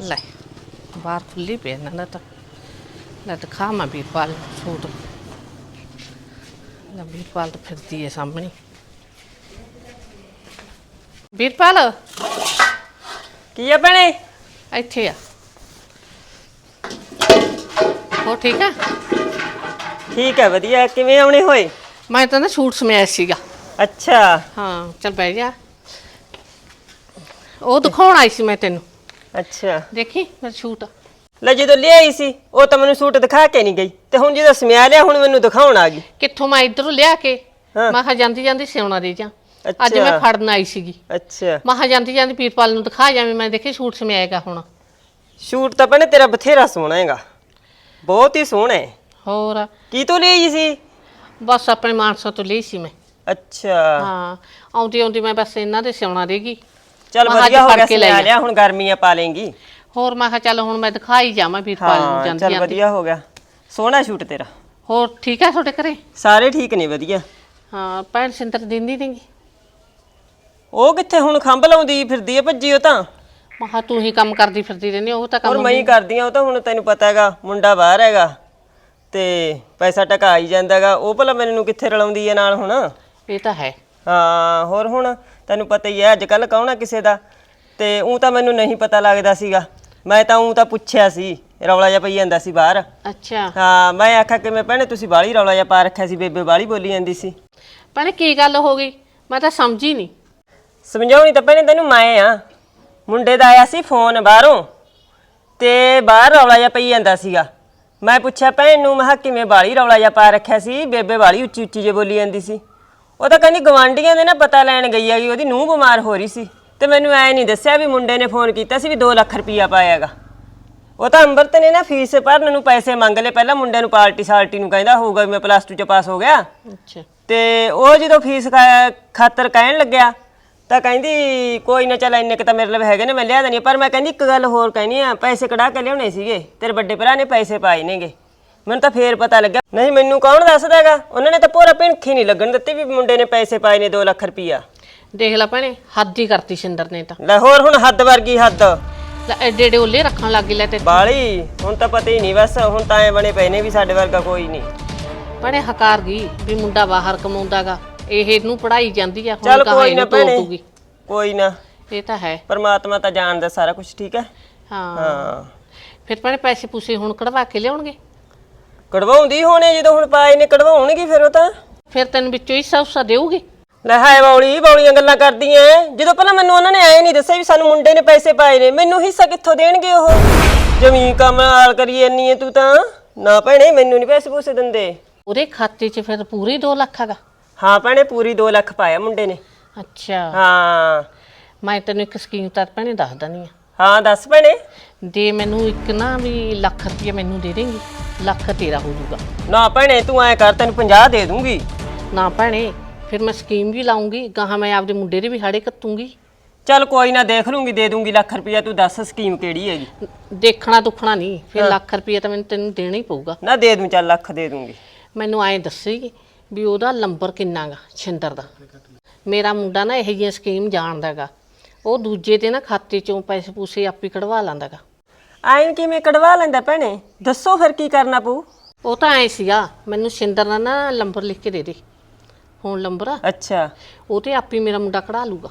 ਲੈ। ਬਾਹਰ ਖੁੱਲੀ ਪਈ ਇਹਨਾਂ ਦਾ ਤਾਂ ਲੈ ਦਿਖਾ ਮੈਂ ਵੀਰਪਾਲ ਸੂਟ। ਲੈ ਵੀਰਪਾਲ ਤਾਂ ਫਿਰਦੀ ਹੈ ਸਾਹਮਣੇ। ਵੀਰਪਾਲ? ਕੀ ਆ ਭੈਣੇ? ਇੱਥੇ ਆ। ਹੋ ਠੀਕ ਹੈ ਠੀਕ ਹੈ ਵਧੀਆ। ਕਿਵੇਂ ਆਉਣੇ ਹੋਏ? ਮੈਂ ਤਾਂ ਨਾ ਸੂਟ ਸਮਿਆ ਸੀਗਾ। ਅੱਛਾ। ਹਾਂ ਚੱਲ ਬਹਿ ਜਾ। ਉਹ ਦਿਖਾਉਣ ਆਈ ਸੀ ਮੈਂ ਤੈਨੂੰ। ਅੱਛਾ। ਦੇਖੀ ਮੇਰਾ ਸੂਟ? ਲੈ ਜਦੋਂ ਲਿਆਈ ਸੀ ਉਹ ਤਾਂ ਮੈਨੂੰ ਸੂਟ ਦਿਖਾ ਕੇ ਨਹੀਂ ਗਈ। ਤੇ ਹੁਣ ਜਦੋਂ ਸਮਿਆ ਲਿਆ ਹੁਣ ਮੈਨੂੰ ਦਿਖਾਉਣ ਆ ਗਈ। ਕਿੱਥੋਂ ਮੈਂ ਇੱਧਰੋਂ ਲਿਆ ਕੇ ਹਾਂ। ਮੈਂ ਕਿਹਾ ਜਾਂਦੀ ਜਾਂਦੀ ਸਿਉਣਾ ਦੇ ਜਾ। ਅੱਜ ਅੱਛਾ। ਮੈਂ ਫੜਨ ਆਈ ਸੀਗੀ। ਅੱਛਾ। ਮੈਂ ਕਿਹਾ ਜਾਂਦੀ ਜਾਂਦੀ ਵੀਰਪਾਲ ਨੂੰ ਦਿਖਾ ਜਾਵੇਂ ਮੈਂ ਦੇਖੀ ਸੂਟ ਸਮਿਆਏਗਾ ਹੁਣ। ਸ਼ੂਟ ਤਾਂ ਭੈਣੇ ਤੇਰਾ ਬਥੇਰਾ ਸੋਹਣਾ ਹੈਗਾ। ਬਹੁਤ ਹੀ ਸੋਹਣਾ ਹੈ। ਹੋਰ? ਕੀ ਤੋਂ ਲਈ ਸੀ? ਬਸ ਆਪਣੇ ਮਾਨਸਾ ਤੋਂ ਲਈ ਸੀ ਮੈਂ। ਅੱਛਾ। ਹਾਂ। ਆਉਂਦੀ ਆਉਂਦੀ ਮੈਂ ਬਸ ਇਹਨਾਂ ਦੇ ਸਿਉਣਾ ਦੇਗੀ ਚੱਲ ਮੈਂ ਵਧੀਆ ਅੱਜ ਹੋ ਫੜ ਗਿਆ ਕੇ ਲੈ ਸਿਆ। ਲਿਆ ਹੁਣ ਗਰਮੀਆਂ ਪਾ ਲੇਂਗੀ। ਹੋਰ ਮੈਂ ਕਿਹਾ ਚੱਲ ਹੁਣ ਮੈਂ ਦਿਖਾਈ ਜਾਵਾਂ ਵੀਰਪਾਲ ਨੂੰ ਹਾਂ ਜਾਂਦੀ ਚੱਲ ਜਾਂਦੀ ਵਧੀਆ ਹੋ ਗਿਆ। ਸੋਹਣਾ ਸ਼ੂਟ ਤੇਰਾ। ਹੋਰ ਠੀਕ ਹੈ ਤੁਹਾਡੇ ਘਰੇ? ਸਾਰੇ ਠੀਕ ਨੇ ਵਧੀਆ। ਹਾਂ ਭੈਣ ਸਿੰਦਰ ਦਿੰਦੀ ਨਹੀਂਗੀ ਉਹ ਕਿੱਥੇ ਹੁਣ ਖੰਭ ਲਾਉਂਦੀ ਫਿਰਦੀ ਹੈ ਭੱਜੀ ਉਹ ਤਾਂ। ਮੈਂ ਕਿਹਾ ਤੂੰ ਹੀ ਕੰਮ ਕਰਦੀ ਫਿਰਦੀ ਰਹਿੰਦੀ ਉਹ ਤਾਂ ਹੋਰ ਕੰਮ ਮੈਂ ਹੀ ਕਰਦੀ ਆ ਉਹ ਤਾਂ ਹੁਣ ਤੈਨੂੰ ਪਤਾ ਹੈਗਾ ਮੁੰਡਾ ਬਾਹਰ ਹੈਗਾ। ਤੇ ਪੈਸਾ ਟਕਾ ਆਈ ਜਾਂਦਾ ਹੈਗਾ ਉਹ ਭਲਾ ਮੈਨੂੰ ਕਿੱਥੇ ਰਲਾਉਂਦੀ ਹੈ ਨਾਲ ਹੁਣ? ਇਹ ਤਾਂ ਹੈ। ਹਾਂ ਹੋਰ ਹੁਣ ਤੈਨੂੰ ਪਤਾ ਹੀ ਹੈ ਅੱਜ ਕੱਲ ਕੌਣ ਆ ਕਿਸੇ ਦਾ? ਤੇ ਉਹ ਤਾਂ ਮੈਨੂੰ ਨਹੀਂ ਪਤਾ ਲੱਗਦਾ ਸੀਗਾ। ਮੈਂ ਤਾਂ ਉਹ ਤਾਂ ਪੁੱਛਿਆ ਸੀ ਰੌਲਾ ਜਿਹਾ ਪਈ ਜਾਂਦਾ ਸੀ ਬਾਹਰ। ਅੱਛਾ। ਹਾਂ ਮੈਂ ਆਖਿਆ ਕਿ ਮੈਂ ਭੈਣੇ ਤੁਸੀਂ ਬਾਹਲੀ ਰੌਲਾ ਜਿਹਾ ਪਾ ਰੱਖਿਆ ਸੀ ਬੇਬੇ ਬਾਹਲੀ ਬੋਲੀ ਜਾਂਦੀ ਸੀ। ਭੈਣੇ ਕੀ ਗੱਲ ਹੋ ਗਈ? ਮੈਂ ਤਾਂ ਸਮਝੀ ਨਹੀਂ। ਸਮਝਾਉਣੀ ਤਾਂ ਭੈਣੇ ਤੈਨੂੰ ਮੈਂ ਆ। ਮੁੰਡੇ ਦਾ ਆਇਆ ਸੀ ਫੋਨ ਬਾਹਰੋਂ ਤੇ ਬਾਹਰ ਰੌਲਾ ਜਿਹਾ ਪਈ ਜਾਂਦਾ ਸੀਗਾ। ਮੈਂ ਪੁੱਛਿਆ ਭੈਣ ਨੂੰ? ਮੈਂ ਕਿਹਾ ਕਿਵੇਂ ਬਾਲੀ ਰੌਲਾ ਜਿਹਾ ਪਾ ਰੱਖਿਆ ਸੀ? ਬੇਬੇ ਬਾਲੀ ਉੱਚੀ ਉੱਚੀ ਜੇ ਬੋਲੀ ਜਾਂਦੀ ਸੀ। ਉਹ ਤਾਂ ਕਹਿੰਦੀ ਗਵਾਂਢੀਆਂ ਦੇ ਨਾ ਪਤਾ ਲੈਣ ਗਈ ਹੈਗੀ ਉਹਦੀ ਨੂੰਹ ਬਿਮਾਰ ਹੋ ਰਹੀ ਸੀ। ਤੇ ਮੈਨੂੰ ਐ ਨਹੀਂ ਦੱਸਿਆ ਵੀ ਮੁੰਡੇ ਨੇ ਫੋਨ ਕੀਤਾ ਸੀ ਵੀ 2 ਲੱਖ ਰੁਪਈਆ ਪਾਇਆਗਾ। ਉਹ ਤਾਂ ਅੰਮ੍ਰਿਤ ਨੇ ਨਾ ਫੀਸ ਭਰਨ ਨੂੰ ਪੈਸੇ ਮੰਗ ਲਏ ਪਹਿਲਾਂ ਮੁੰਡੇ ਨੂੰ ਪਾਰਟੀ ਸਾਲਟੀ ਨੂੰ ਕਹਿੰਦਾ ਹੋਊਗਾ ਵੀ ਮੈਂ ਪਲੱਸ 2 ਚ ਪਾਸ ਹੋ ਗਿਆ। ਅੱਛਾ। ਤੇ ਉਹ ਜਦੋਂ ਫੀਸ ਖਾਤਰ ਕਹਿਣ ਲੱਗਿਆ ਤਾਂ ਕਹਿੰਦੀ ਕੋਈ ਨਾ ਚੱਲ ਇੰਨੇ ਕ ਤਾਂ ਮੇਰੇ ਲਈ ਹੈਗੇ ਨੇ ਮੈਂ ਲਿਆ ਦੇਣੀ ਪਰ ਮੈਂ ਕਹਿੰਦੀ ਇੱਕ ਗੱਲ ਹੋਰ ਕਹਿਣੀ ਆ ਪੈਸੇ ਕਢਾ ਕੇ ਲਿਆਉਣੇ ਸੀਗੇ ਤੇਰੇ ਵੱਡੇ ਭਰਾ ਨੇ ਪੈਸੇ ਪਾਏ ਨੇਗੇ। ਮੈਨੂੰ ਤਾਂ ਫੇਰ ਪਤਾ ਲੱਗਿਆ। ਨਹੀਂ ਮੈਨੂੰ ਕੌਣ ਦੱਸਦਾ ਹੈਗਾ? ਉਹਨਾਂ ਨੇ ਤਾਂ ਪੂਰਾ ਭਿਣਖੀ ਨਹੀਂ ਲੱਗਣ ਦਿੱਤੀ ਵੀ ਮੁੰਡੇ ਨੇ ਪੈਸੇ ਪਾਏ ਨੇ 2 ਲੱਖ ਰੁਪਈਆ। ਦੇਖ ਲੈ ਭੈਣੇ ਹੱਦ ਹੀ ਕਰਤੀ ਸਿੰਦਰ ਨੇ ਤਾਂ। ਲੈ ਹੋਰ ਹੁਣ ਹੱਦ ਵਰਗੀ ਹੱਦ। ਲੈ ਐਡੇ ਐਡੇ ਉੱਲੇ ਰੱਖਣ ਲੱਗ ਗਈ ਲੈ ਤੇ। ਬਾਲੀ ਹੁਣ ਤਾਂ ਪਤਾ ਹੀ ਨਹੀਂ ਬਸ ਹੁਣ ਤਾਂ ਐ ਬਣੇ ਪਏ ਨੇ ਵੀ ਸਾਡੇ ਵਰਗਾ ਕੋਈ ਨਹੀਂ। ਭੈਣੇ ਹਕਾਰ ਗਈ ਵੀ ਮੁੰਡਾ ਬਾਹਰ ਕਮਾਉਂਦਾਗਾ ਇਹ ਇਹਨੂੰ ਪੜਾਈ ਜਾਂਦੀ ਆ ਚੱਲ ਹੁਣ ਕਹਾਂ ਕੋਈ ਨਾ ਇਹਨੂੰ ਭੈਣੇ। ਕੋਈ ਨਾ। ਇਹ ਤਾਂ ਹੈ। ਪਰਮਾਤਮਾ ਤਾਂ ਜਾਣਦਾ ਸਾਰਾ ਕੁਝ ਠੀਕ ਹੈ? ਹਾਂ। ਹਾਂ। ਫਿਰ ਭੈਣੇ ਪੈਸੇ ਪੂਸੇ ਹੁਣ ਕਢਵਾ ਕੇ ਲਿਆਉਣਗੇ? ਕਢਵਾਉਂਦੀ ਹੋਣੇ ਜਦੋਂ ਹੁਣ ਪਾਏ ਨੇ ਕਢਵਾਉਣਗੇ ਫਿਰ ਉਹ ਤਾਂ। ਫਿਰ ਤੈਨੂੰ ਵਿੱਚੋਂ ਹਿੱਸਾ ਹੁੱਸਾ ਦੇਊਗੀ। ਲੈ ਹਾਏ ਬੌਲੀ ਬੌਲੀਆਂ ਗੱਲਾਂ ਕਰਦੀ ਐ। ਜਦੋਂ ਪਹਿਲਾਂ ਮੈਨੂੰ ਉਹਨਾਂ ਨੇ ਐ ਨਹੀਂ ਦੱਸਿਆ ਵੀ ਸਾਨੂੰ ਮੁੰਡੇ ਨੇ ਪੈਸੇ ਪਾਏ ਨੇ ਮੈਨੂੰ ਹਿੱਸਾ ਕਿੱਥੋਂ ਦੇਣਗੇ ਉਹ? ਜਮੀਨ ਕਮਾਲ ਕਰੀ ਇੰਨੀ ਐ ਤੂੰ ਤਾਂ। ਨਾ ਭੈਣੇ ਮੈਨੂੰ ਨਹੀਂ ਪੈਸੇ ਪੂਸੇ ਦਿੰਦੇ। ਉਹਦੇ ਖਾਤੇ 'ਚ ਫਿਰ ਪੂਰੇ 2 ਲੱਖ ਹੈਗਾ। ਹਾਂ ਭੈਣੇ ਪੂਰੀ 2 ਲੱਖ ਪਾਇਆ ਮੁੰਡੇ ਨੇ। ਅੱਛਾ। ਹਾਂ। ਮੈਂ ਤੈਨੂੰ ਇੱਕ ਸਕੀਮ ਤਾਂ ਭੈਣੇ ਦੱਸ ਦਨੀ ਆ। ਹਾਂ ਦੱਸ ਭੈਣੇ। ਦੇ ਮੈਨੂੰ ਇੱਕ ਨਾ ਵੀ ਲੱਖ ਰੁਪਏ ਮੈਨੂੰ ਦੇ ਦੇਂਗੀ। ਲੱਖ ਤੇਰਾ ਹੋ ਜਾਊਗਾ। ਨਾ ਭੈਣੇ ਤੂੰ ਐ ਕਰ ਤੈਨੂੰ 50 ਦੇ ਦੂੰਗੀ। ਨਾ ਭੈਣੇ ਫਿਰ ਮੈਂ ਸਕੀਮ ਵੀ ਲਾਉਂਗੀ ਗਾਹਾਂ ਮੈਂ ਆਪਦੇ ਮੁੰਡੇ ਦੇ ਵੀ ਹਾੜੇ ਕੱਤੂੰਗੀ। ਚੱਲ ਕੋਈ ਨਾ ਦੇਖ ਲੂੰਗੀ ਦੇ ਦੂੰਗੀ ਲੱਖ ਰੁਪਇਆ ਤੂੰ ਦੱਸ ਸਕੀਮ ਕਿਹੜੀ ਹੈਗੀ। ਦੇਖਣਾ ਦੁੱਖਣਾ ਨਹੀਂ ਫਿਰ ਲੱਖ ਰੁਪਏ ਤਾਂ ਮੈਨੂੰ ਤੈਨੂੰ ਦੇਣਾ ਹੀ ਪਊਗਾ। ਨਾ ਦੇ ਦੂੰ ਚੱਲ ਲੱਖ ਦੇ ਦੂੰਗੀ। ਮੈਨੂੰ ਐਂ ਦੱਸੇਗੀ ਵੀ ਉਹਦਾ ਨੰਬਰ ਕਿੰਨਾਗਾ ਛਿੰਦਰ ਦਾ। ਮੇਰਾ ਮੁੰਡਾ ਨਾ ਇਹੋ ਜਿਹੀ ਸਕੀਮ ਜਾਣਦਾਗਾ। ਉਹ ਦੂਜੇ ਦੇ ਨਾ ਖਾਤੇ ਚੋਂ ਪੈਸੇ ਪੂਸੇ ਆਪੇ ਕਢਵਾ ਲੈਂਦਾਗਾ। ਐਂ ਕਿਵੇਂ ਕਢਵਾ ਲੈਂਦਾ ਭੈਣੇ? ਦੱਸੋ ਫਿਰ ਕੀ ਕਰਨਾ ਪਊ? ਉਹ ਤਾਂ ਐ ਸੀਗਾ ਮੈਨੂੰ ਛਿੰਦਰ ਦਾ ਨਾ ਨੰਬਰ ਲਿਖ ਕੇ ਦੇ ਦੇ। ਫੋਨ ਨੰਬਰ ਆ। ਅੱਛਾ। ਉਹ ਤੇ ਆਪੇ ਮੇਰਾ ਮੁੰਡਾ ਕਢਾ ਲੂਗਾ।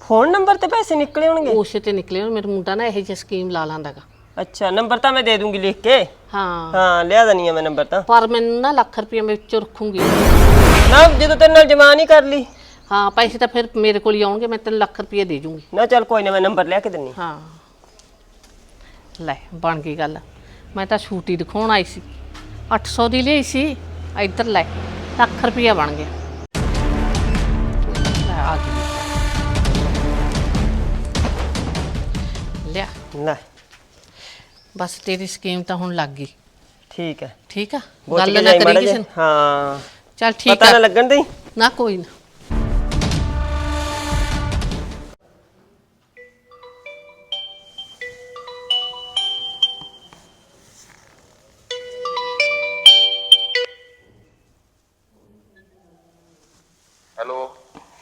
ਫੋਨ ਨੰਬਰ ਤੇ ਪੈਸੇ ਨਿਕਲੇ ਹੋਣਗੇ? ਉਸੇ ਤੇ ਨਿਕਲੇ ਹੁਣ ਮੇਰਾ ਮੁੰਡਾ ਨਾ ਇਹੋ ਜਿਹੀ ਸਕੀਮ ਲਾ ਲੈਂਦਾਗਾ ਅੱਛਾ ਨੰਬਰ ਤਾਂ ਮੈਂ ਦੇ ਦੂੰਗੀ ਲਿਖ ਕੇ? ਹਾਂ। ਹਾਂ ਲਿਆ ਦਨੀ ਆ ਮੈਂ ਨੰਬਰ ਤਾਂ। ਪਰ ਮੈਨੂੰ ਨਾ ਲੱਖ ਰੁਪਏ ਮੈਂ ਵਿੱਚੋਂ ਰੱਖੂੰਗੀ। ਨਾ ਜਦੋਂ ਤੇਰੇ ਨਾਲ ਜਮਾ ਨਹੀਂ ਕਰ ਲਈ। ਹਾਂ ਪੈਸੇ ਤਾਂ ਫਿਰ ਮੇਰੇ ਕੋਲ ਹੀ ਆਉਣਗੇ ਮੈਂ ਤੈਨੂੰ ਲੱਖ ਰੁਪਏ ਦੇ ਜੂੰਗੀ। ਨਾ ਚੱਲ ਕੋਈ ਨਾ ਮੈਂ ਨੰਬਰ ਲਿਆ ਕੇ ਦਿੰਨੀ ਹਾਂ। ਲੈ ਬਣ ਗਈ ਗੱਲ। ਮੈਂ ਤਾਂ ਛੂਟੀ ਦਿਖਾਉਣ ਆਈ ਸੀ। 800 ਦੀ ਲਈ ਸੀ ਇੱਧਰ ਲੈ ਲੱਖ ਰੁਪਇਆ ਬਣ ਗਿਆ। ਲੈ ਆ ਗਈ। ਲਿਆ। ਲੈ ਬਸ ਤੇਰੀ ਸਕੀਮ ਤਾਂ ਹੁਣ ਲੱਗ ਗਈ। ਠੀਕ ਹੈ। ਠੀਕ ਆ? ਗੱਲ ਨਾ ਕਰੀ ਕਿਸੇ। ਨੂੰ। ਹਾਂ। ਚੱਲ ਠੀਕ ਪਤਾ ਨਾ ਆ ਲੱਗਣ ਦੇ ਨਾ ਕੋਈ ਨਾ।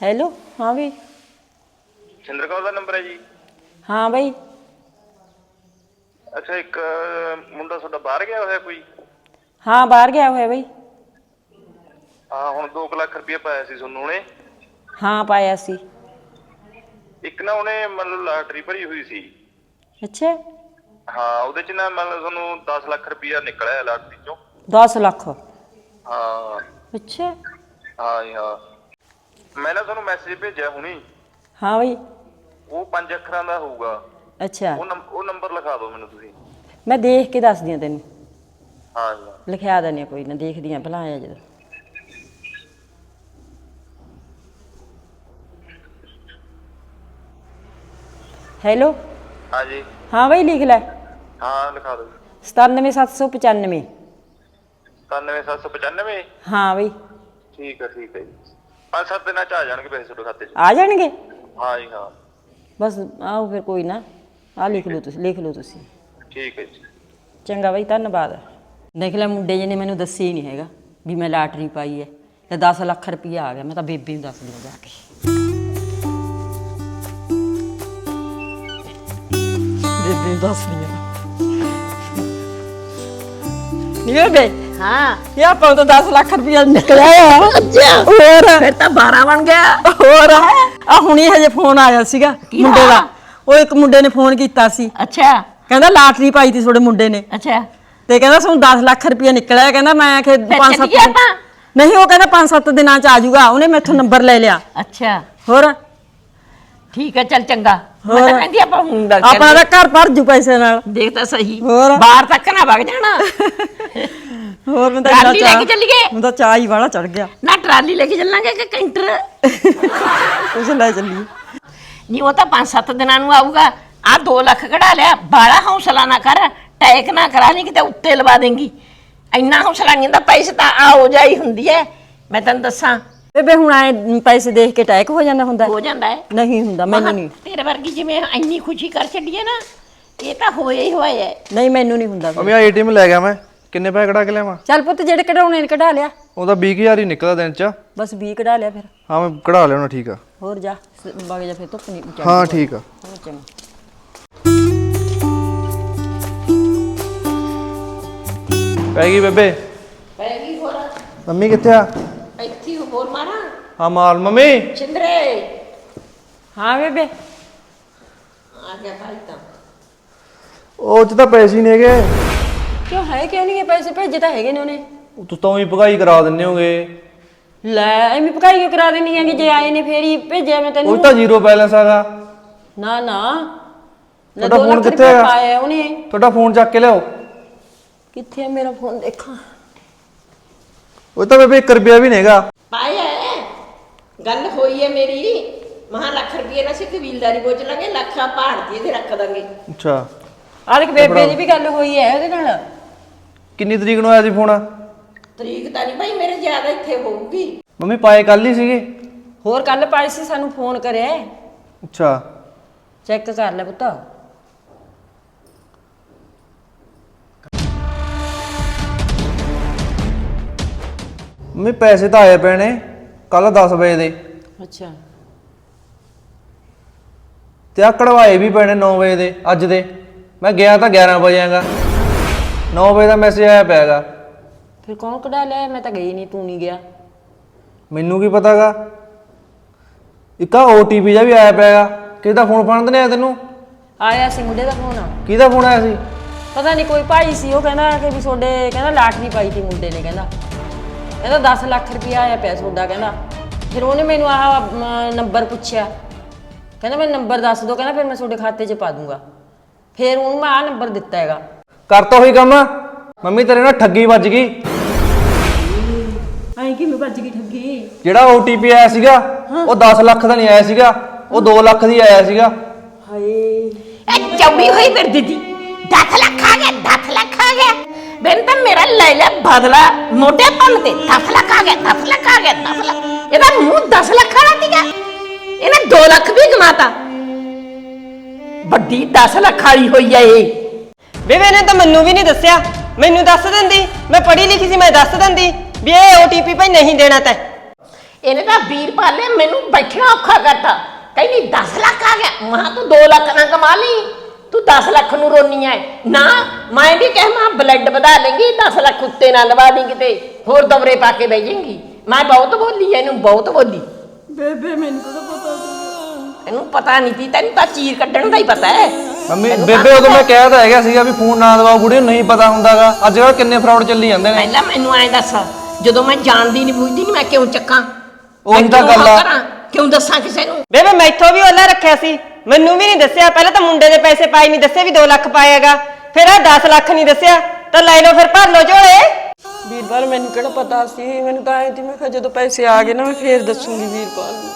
ਹੈਲੋ ਹਾਂ ਵੀ ਸਿੰਦਰ ਕੌਰ ਦਾ ਨੰਬਰ ਹੈ ਜੀ। ਹਾਂ ਬਈ। ਅੱਛਾ ਇੱਕ ਅਹ, ਮੁੰਡਾ ਤੁਹਾਡਾ ਬਾਹਰ ਗਿਆ ਹੋਇਆ ਕੋਈ? ਹਾਂ ਬਾਹਰ ਗਿਆ ਹੋਇਆ ਬਈ। ਹਾਂ ਹੁਣ 2 ਲੱਖ ਰੁਪਏ ਪਾਇਆ ਸੀ ਤੁਹਾਨੂੰ ਉਹਨੇ। ਹਾਂ ਪਾਇਆ ਸੀ। ਇੱਕ ਨਾ ਉਹਨੇ ਮਤਲਬ ਲਾਟਰੀ ਭਰੀ ਹੋਈ ਸੀ। ਅੱਛਾ। ਹਾਂ ਉਹਦੇ ਚ ਨਾ ਮਤਲਬ ਤੁਹਾਨੂੰ 10 ਲੱਖ ਰੁਪਇਆ ਨਿਕਲਿਆ ਲਾਟਰੀ ਚੋਂ। 10 ਲੱਖ। ਹਾਂ। ਅੱਛਾ। ਹਾਂ ਜੀ ਹਾਂ। ਮੈਸੇਜ ਭੇਜਿਆ ਹੁਣੀ। ਹਾਂ ਬਈ। ਉਹ ਪੰਜ ਅੱਖਰਾਂ ਦਾ ਹੋਊਗਾ। ਅੱਛਾ। ਉਹ ਨੰਬ- ਉਹ ਨੰਬਰ ਲਿਖਾ ਦਿਓ ਮੈਨੂੰ ਤੁਸੀਂ। ਮੈਂ ਦੇਖ ਕੇ ਦੱਸਦੀ ਆ ਤੈਨੂੰ। ਹਾਂ। ਜੀ। ਲਿਖਿਆ ਦਿੰਦੀ ਹਾਂ ਕੋਈ ਨਾ ਦੇਖਦੀ ਆ ਭਲਾ ਆਇਆ ਜਦੋਂ। ਹੈਲੋ। ਹਾਂ ਜੀ। ਹਾਂ ਬਈ ਲਿਖ ਲੈ। ਹਾਂ ਲਿਖਾ ਦਿਓ। 97795 97795 ਹਾਂ ਬਈ। ਠੀਕ ਹੈ ਠੀਕ ਹੈ ਜੀ। ਪੰਜ ਸੱਤ ਦਿਨਾਂ ਚ ਆ ਜਾਣਗੇ ਪੈਸੇ ਤੁਹਾਡੇ ਖਾਤੇ 'ਚ। ਆ ਜਾਣਗੇ? ਹਾਂ ਜੀ ਹਾਂ। ਬਸ ਆਓ ਫਿਰ ਕੋਈ ਨਾ। ਆ ਲਿਖ ਲਓ ਤੁਸੀਂ ਲਿਖ ਲਓ ਤੁਸੀਂ। ਠੀਕ ਹੈ ਜੀ। ਚੰਗਾ ਬਾਈ ਧੰਨਵਾਦ। ਦੇਖ ਲੈ ਮੁੰਡੇ ਜੀ ਨੇ ਮੈਨੂੰ ਦੱਸਿਆ ਹੀ ਨਹੀਂ ਹੈਗਾ ਵੀ ਮੈਂ ਲਾਟਰੀ ਪਾਈ ਹੈ। ਤੇ 10 ਲੱਖ ਰੁਪਈਆ ਆ ਗਿਆ ਮੈਂ ਤਾਂ ਬੇਬੇ ਨੂੰ ਦੱਸ ਦਿਆਂ ਜਾ ਕੇ। ਬੇਬੇ ਨੂੰ ਦੱਸ ਦਿਆਂ ਨਹੀਂ ਬੇਬੇ। ਹਾਂ। ਇਹ ਆਪਾਂ ਨੂੰ ਤਾਂ 10 ਲੱਖ ਰੁਪਈਆ ਨਿਕਲਿਆ ਆ। ਅੱਛਾ। ਹੋਰ। ਫਿਰ ਤਾਂ 12 ਬਣ ਗਿਆ। ਹੋਰ। ਆ ਹੁਣੀ ਹਜੇ ਫੋਨ ਆਇਆ ਸੀਗਾ ਮੁੰਡੇ ਦਾ। ਉਹ ਇੱਕ ਮੁੰਡੇ ਨੇ ਫੋਨ ਕੀਤਾ ਸੀ। ਅੱਛਾ। ਕਹਿੰਦਾ ਲਾਟਰੀ ਪਾਈ ਤੀ ਤੁਹਾਡੇ ਮੁੰਡੇ ਨੇ। ਅੱਛਾ। ਤੇ ਕਹਿੰਦਾ ਸਾਨੂੰ 10 ਲੱਖ ਰੁਪਏ ਨਿਕਲਿਆ। ਕਹਿੰਦਾ ਮੈਂ ਕਿ ਫਿਰ 5-7 ਚੱਲੀਏ ਆਪਾਂ? ਨਹੀਂ ਉਹ ਕਹਿੰਦਾ 5-7 ਦਿਨਾਂ ਚ ਆ ਜਾਊਗਾ। ਉਹਨੇ ਮੈਥੋਂ ਨੰਬਰ ਲੈ ਲਿਆ। ਅੱਛਾ। ਹੋਰ। ਠੀਕ ਹੈ ਚੱਲ ਚੰਗਾ। ਮੈਂ ਹੋਰ। ਤਾਂ ਕਹਿੰਦੀ ਆਪਾਂ ਹੁਣ ਲੱਗ ਆਪਣਾ ਤਾਂ ਘਰ ਭਰ ਜੂ ਪੈਸੇ ਨਾਲ। ਦੇਖ ਤਾਂ ਸਹੀ। ਹੋਰ। ਬਾਹਰ ਤੱਕ ਨਾ ਵਗ ਜਾਣਾ। ਹੋਰ ਮੈਂ ਤਾਂ ਟਰਾਲੀ ਲੈ ਚਾਅ- ਕੇ ਚੱਲੀਏ? ਮੈਨੂੰ ਤਾਂ ਚਾਹ ਹੀ ਵਾਲਾ ਚੜ ਗਿਆ। ਨਾ ਟਰਾਲੀ ਲੈ ਕੇ ਚੱਲਾਂਗੇ ਕਿ ਕੈਂਟਰ? ਉਸ ਲੈ ਚੱਲੀ ਨਹੀਂ ਉਹ ਤਾਂ 5-7 ਦਿਨਾਂ ਨੂੰ ਆਊਗਾ। ਆ 2 ਲੱਖ ਕਢਾ ਲਿਆ। ਬਾਲਾ ਹੌਸਲਾ ਨਾ ਕਰ ਟੈਕ ਨਾ ਕਰਾ ਨਹੀਂ ਕਿਤੇ ਉੱਤੇ ਲਵਾ ਦੇਂਗੀ। ਇੰਨਾ ਹੌਸਲਾ ਨਹੀਂ ਹੁੰਦਾ ਪੈਸੇ ਤਾਂ ਆਓ ਜਾਈ ਹੁੰਦੀ ਐ। ਮੈਂ ਤੈਨੂੰ ਦੱਸਾਂ। ਬੇਬੇ ਹੁਣ ਆਏ ਪੈਸੇ ਦੇਖ ਕੇ ਅਟੈਕ ਹੋ ਜਾਂਦਾ ਹੁੰਦਾ। ਹੋ ਜਾਂਦਾ ਹੈ ਨਹੀਂ ਹੁੰਦਾ ਮੈਨੂੰ ਨਹੀਂ। ਤੇਰੇ ਵਰਗੀ ਜਿਵੇਂ ਇੰਨੀ ਖੁਸ਼ੀ ਕਰ ਛੱਡੀਏ ਨਾ ਇਹ ਤਾਂ ਹੋਇਆ ਹੀ ਹੋਇਆ ਹੈ ਨਹੀਂ ਮੈਨੂੰ ਨਹੀਂ ਹੁੰਦਾ। ਮੰਮੀ ਆ ਏਟੀਐਮ ਲੈ ਗਿਆ ਮੈਂ। ਕਿੰਨੇ ਪੈਸੇ ਕਢਾ ਕੇ ਲਿਆਵਾਂ? ਚੱਲ ਪੁੱਤ ਜਿਹੜੇ ਕਢਾਉਣੇ ਨੇ ਕਢਾ ਲਿਆ। ਉਹਦਾ 20000 ਹੀ ਨਿਕਲਦਾ ਦਿਨ ਚ। ਬਸ 20 ਕਢਾ ਲਿਆ ਫਿਰ। ਹਾਂ ਮੈਂ ਕਢਾ ਲਿਆਉਣਾ ਠੀਕ ਆ। ਹੋਰ ਜਾ ਵਗ ਜਾ ਫਿਰ ਧੁੱਪ ਨਹੀਂ ਹਾਂ ਠੀਕ ਆ। ਹੋਰ ਚੰਗਾ। ਪੈ ਗਈ ਬੇਬੇ? ਪੈ ਗਈ ਹੋਰ। ਮੰਮੀ ਕਿੱਥੇ ਆ? ਇੱਥੇ ਹੀ ਹੋਰ ਮਾਰਾਂ ਹਾਂ ਮਾਰ ਮੰਮੀ। ਚੰਦਰੇ ਹਾਂ ਬੇਬੇ। ਆ ਗਿਆ ਭਾਈ ਤਾਂ। ਉਹ ਚ ਤਾਂ ਪੈਸੇ ਨਹੀਂ ਹੈਗੇ ਕਿਉਂ ਹੈ ਕਿਉਂ ਨਹੀਂ ਇਹ ਪੈਸੇ ਭੇਜੇ ਤਾਂ ਹੈਗੇ ਨੇ ਉਹਨੇ? ਉਹ ਤੁਸੀਂ ਤਾਂ ਹੀ ਭਗਾਈ ਕਰਾ ਦਿੰਦੇ ਹੋਗੇ। ਲੈ ਐਵੇਂ ਪਕਾਈ ਕਿਉਂ ਕਰਾ ਦੇਣੀ ਹੈਗੀ? ਜੇ ਆਏ ਨੇ ਫੇਰ ਹੀ ਭੇਜਿਆ ਮੈਂ ਉਹ ਤੈਨੂੰ ਤਾਂ ਜ਼ੀਰੋ ਬੈਲੈਂਸ ਹੈਗਾ ਨਾ ਨਾ। ਲੈ ਤੁਹਾਡਾ ਦੋ ਫੋਨ ਲੱਖ ਕਿੱਥੇ ਰੁਪਏ? ਪਾਇਆ ਉਹਨੇ। ਤੁਹਾਡਾ ਫੋਨ ਚੱਕ ਕੇ ਲਿਆਓ। ਕਿੱਥੇ ਆ ਮੇਰਾ ਫੋਨ ਦੇਖਾਂ। ਉਹ ਤਾਂ ਬੇਬੇ 1 ਰੁਪਿਆ ਵੀ ਨਹੀਂਗਾ ਪਾਇਆ ਹੈ। ਗੱਲ ਹੋਈ ਹੈ ਮੇਰੀ। ਮਹਾ ਲੱਖ ਰੁਪਏ ਨਾਲ ਅਸੀਂ ਕਬੀਲਦਾਰੀ ਬੋਝ ਲਾਂਗੇ ਲੱਖਾਂ ਪਹਾੜ ਤੇ ਰੱਖ ਦਾਂਗੇ। ਅੱਛਾ। ਆਹ ਦੇਖ ਬੇਬੇ ਦੀ ਵੀ ਗੱਲ ਹੋਈ ਹੈ ਉਹਦੇ ਨਾਲ। ਕਿੰਨੀ ਤਰੀਕ ਨੂੰ ਆਇਆ ਸੀ ਫੋਨ? ਤਰੀਕ ਤਾਂ ਨਹੀਂ ਭਾਈ ਮੇਰੇ ਜ਼ਿਆਦਾ ਇੱਥੇ ਹੋਊਗੀ। ਮੰਮੀ ਪਾਏ ਕੱਲ ਹੀ ਸੀਗੇ? ਹੋਰ ਕੱਲ ਪਾਈ ਸੀ ਸਾਨੂੰ ਫੋਨ ਕਰਿਆ ਅੱਛਾ। ਚੈੱਕ ਕਰ ਲੈ ਪੁੱਤ। ਮੰਮੀ ਪੈਸੇ ਤਾਂ ਆਏ ਪਏ ਨੇ ਕੱਲ 10 ਵਜੇ ਦੇ। ਅੱਛਾ। ਤੇ ਆ ਕਢਵਾਏ ਵੀ ਪਏ ਨੇ 9 ਵਜੇ ਦੇ ਅੱਜ ਦੇ। ਮੈਂ ਗਿਆ ਤਾਂ 11 ਵਜੇ ਆਂਗਾ। 9 ਵਜੇ ਦਾ ਮੈਸੇਜ ਆਇਆ ਪਿਆਗਾ ਫਿਰ ਕੌਣ ਕਢਾ ਲਿਆ? ਮੈਂ ਤਾਂ ਗਈ ਨਹੀਂ ਤੂੰ ਨਹੀਂ ਗਿਆ। ਮੈਨੂੰ ਕੀ ਪਤਾਗਾ? ਇੱਕ ਆ OTP ਜਿਹਾ ਵੀ ਆਇਆ ਪਿਆਗਾ ਕਿਸ ਦਾ ਫੋਨ ਫੜਨ ਆਇਆ ਤੈਨੂੰ? ਆਇਆ ਸੀ ਮੁੰਡੇ ਦਾ ਫੋਨ ਕਿਹਦਾ ਫੋਨ ਆਇਆ ਸੀ? ਪਤਾ ਨਹੀਂ ਕੋਈ ਭਾਈ ਸੀ ਉਹ ਕਹਿੰਦਾ ਕਿ ਵੀ ਤੁਹਾਡੇ ਕਹਿੰਦਾ ਲਾਟਰੀ ਪਾਈ ਸੀ ਮੁੰਡੇ ਨੇ ਕਹਿੰਦਾ। ਕਹਿੰਦਾ 10 ਲੱਖ ਰੁਪਇਆ ਆਇਆ ਪਿਆ ਤੁਹਾਡਾ ਕਹਿੰਦਾ। ਫਿਰ ਉਹਨੇ ਮੈਨੂੰ ਆਹ ਮ, ਨੰਬਰ ਪੁੱਛਿਆ। ਕਹਿੰਦਾ ਮੈਨੂੰ ਨੰਬਰ ਦੱਸ ਦਿਓ ਕਹਿੰਦਾ ਫਿਰ ਮੈਂ ਤੁਹਾਡੇ ਖਾਤੇ 'ਚ ਪਾ ਦੂੰਗਾ। ਫਿਰ ਉਹਨੂੰ ਮੈਂ ਆਹ ਨੰਬਰ ਦਿੱਤਾ ਹੈਗਾ। ਕਰਤਾ ਹੋਈ ਕੰਮ? ਮੰਮੀ ਤੇਰੇ ਨਾਲ ਠੱਗੀ ਵੱਜ ਗਈ। ਐਂ ਕਿਵੇਂ ਵੱਜ ਗਈ ਠੱਗੀ? ਜਿਹੜਾ OTP ਆਇਆ ਸੀਗਾ ਉਹ 10 ਲੱਖ ਦਾ ਨਹੀਂ ਆਇਆ ਸੀਗਾ ਉਹ 2 ਲੱਖ ਦੀ ਆਇਆ ਸੀਗਾ। ਹਾਏ। ਇਹ ਚੌੜੀ ਹੋਈ ਫਿਰਦੀ ਸੀ 10 ਲੱਖ ਆ ਗਿਆ 10 ਲੱਖ ਆ ਗਿਆ। ਬੈਨ ਤਾਂ ਮੇਰਾ ਲੈ ਲੈ ਬਦਲਾ ਮੋਟੇ ਪੰਨ ਤੇ 10 ਲੱਖ ਆ ਗਿਆ 10 ਲੱਖ ਆ ਗਿਆ 10 ਲੱਖ। ਇਹਦਾ ਮੂੰਹ 10 ਲੱਖ ਵਾਲਾ ਸੀਗਾ। ਇਹਨੇ 2 ਲੱਖ ਵੀ ਕਮਾਤਾ ਵੱਡੀ 10 ਲੱਖ ਵਾਲੀ ਹੋਈ ਆ ਇਹ। ਬੇਬੇ ਨੇ ਤਾਂ ਮੈਨੂੰ ਵੀ ਨਹੀਂ ਦੱਸਿਆ। ਮੈਨੂੰ ਦੱਸ ਦਿੰਦੀ। ਮੈਂ ਪੜ੍ਹੀ ਲਿਖੀ ਸੀ ਮੈਂ ਦੱਸ ਦਿੰਦੀ ਵੀ ਇਹ OTP ਭਾਈ ਨਹੀਂ ਦੇਣਾ ਤੈਂ। ਇਹਨੇ ਤਾਂ ਵੀਰ ਪਾਲੇ ਮੈਨੂੰ ਬੈਠਣਾ ਔਖਾ ਕਰਤਾ। ਕਹਿੰਦੀ 10 ਲੱਖ ਆ ਗਿਆ। ਮਹਾ ਤੂੰ 2 ਲੱਖ ਨਾ ਕਮਾ ਲਈ। ਤੂੰ 10 ਲੱਖ ਨੂੰ ਰੋਨੀ ਐ। ਨਾ ਮੈਂ ਵੀ ਕਹਿ ਮੈਂ ਬਲੱਡ ਵਧਾ ਲੇਂਗੀ 10 ਲੱਖ ਉੱਤੇ ਨਾ ਲਵਾ ਦੀ ਕਿਤੇ ਹੋਰ ਦਵਰੇ ਪਾ ਕੇ ਬਹਿ ਜਾਏਂਗੀ। ਮੈਂ ਬਹੁਤ ਬੋਲੀ ਇਹਨੂੰ ਬਹੁਤ ਬੋਲੀ। ਬੇਬੇ ਮੈਨੂੰ ਤਾਂ ਪਤਾ ਇਹਨੂੰ ਪਤਾ ਨਹੀਂ ਸੀ ਤੈਨੂੰ ਤਾਂ ਚੀਰ ਕੱਢਣ ਦਾ ਹੀ ਪਤਾ ਹੈ। ਮੰਮੀ ਤੈਨੂੰ ਬੇਬੇ ਉਦੋਂ ਮੈਂ? ਕਹਿ ਤਾਂ ਹੈਗਾ ਸੀਗਾ ਵੀ ਫੋਨ ਨਾ ਦਵਾਓ ਬੁੜੀ ਨੂੰ ਨਹੀਂ ਪਤਾ ਹੁੰਦਾਗਾ। ਅੱਜ ਕੱਲ ਕਿੰਨੇ ਫਰਾਡ ਚੱਲੀ ਜਾਂਦੇ ਨੇ। ਪਹਿਲਾਂ ਮੈਨੂੰ ਐਂ ਦੱਸ ਜਦੋਂ ਮੈਂ ਜਾਣਦੀ ਨਹੀਂ ਬੁੱਝਦੀ ਨਹੀਂ ਮੈਂ ਕਿਉਂ ਚੱਕਾਂ? ਉਹੀ ਮੈਂ ਤਾਂ ਕਿਉਂ ਗੱਲ ਆ। ਕਰਾਂ? ਕਿਉਂ ਦੱਸਾਂ ਕਿਸੇ ਨੂੰ? ਬੇਬੇ ਮੈਥੋਂ ਵੀ ਉਹਲਾ ਰੱਖਿਆ ਸੀ। ਮੈਨੂੰ ਵੀ ਨਹੀਂ ਦੱਸਿਆ। ਪਹਿਲਾਂ ਤਾਂ ਮੁੰਡੇ ਦੇ ਪੈਸੇ ਪਾਈ ਨਹੀਂ ਦੱਸਿਆ ਵੀ 2 ਲੱਖ ਪਾਏਗਾ ਫਿਰ ਆ 10 ਲੱਖ ਨਹੀਂ ਦੱਸਿਆ। ਤਾਂ ਲੈ ਲਓ ਫਿਰ ਭਰ ਲਓ ਝੋਲੇ। ਵੀਰਪਾਲ ਮੈਨੂੰ ਕਿਹੜਾ ਪਤਾ ਸੀ? ਮੈਨੂੰ ਤਾਂ ਐਂ ਸੀ ਮੈਂ ਕਿਹਾ ਜਦੋਂ ਪੈਸੇ ਆ ਗਏ ਨਾ ਮੈਂ ਫੇਰ ਦੱਸੂਗੀ ਵੀਰਪਾਲ ਨੂੰ।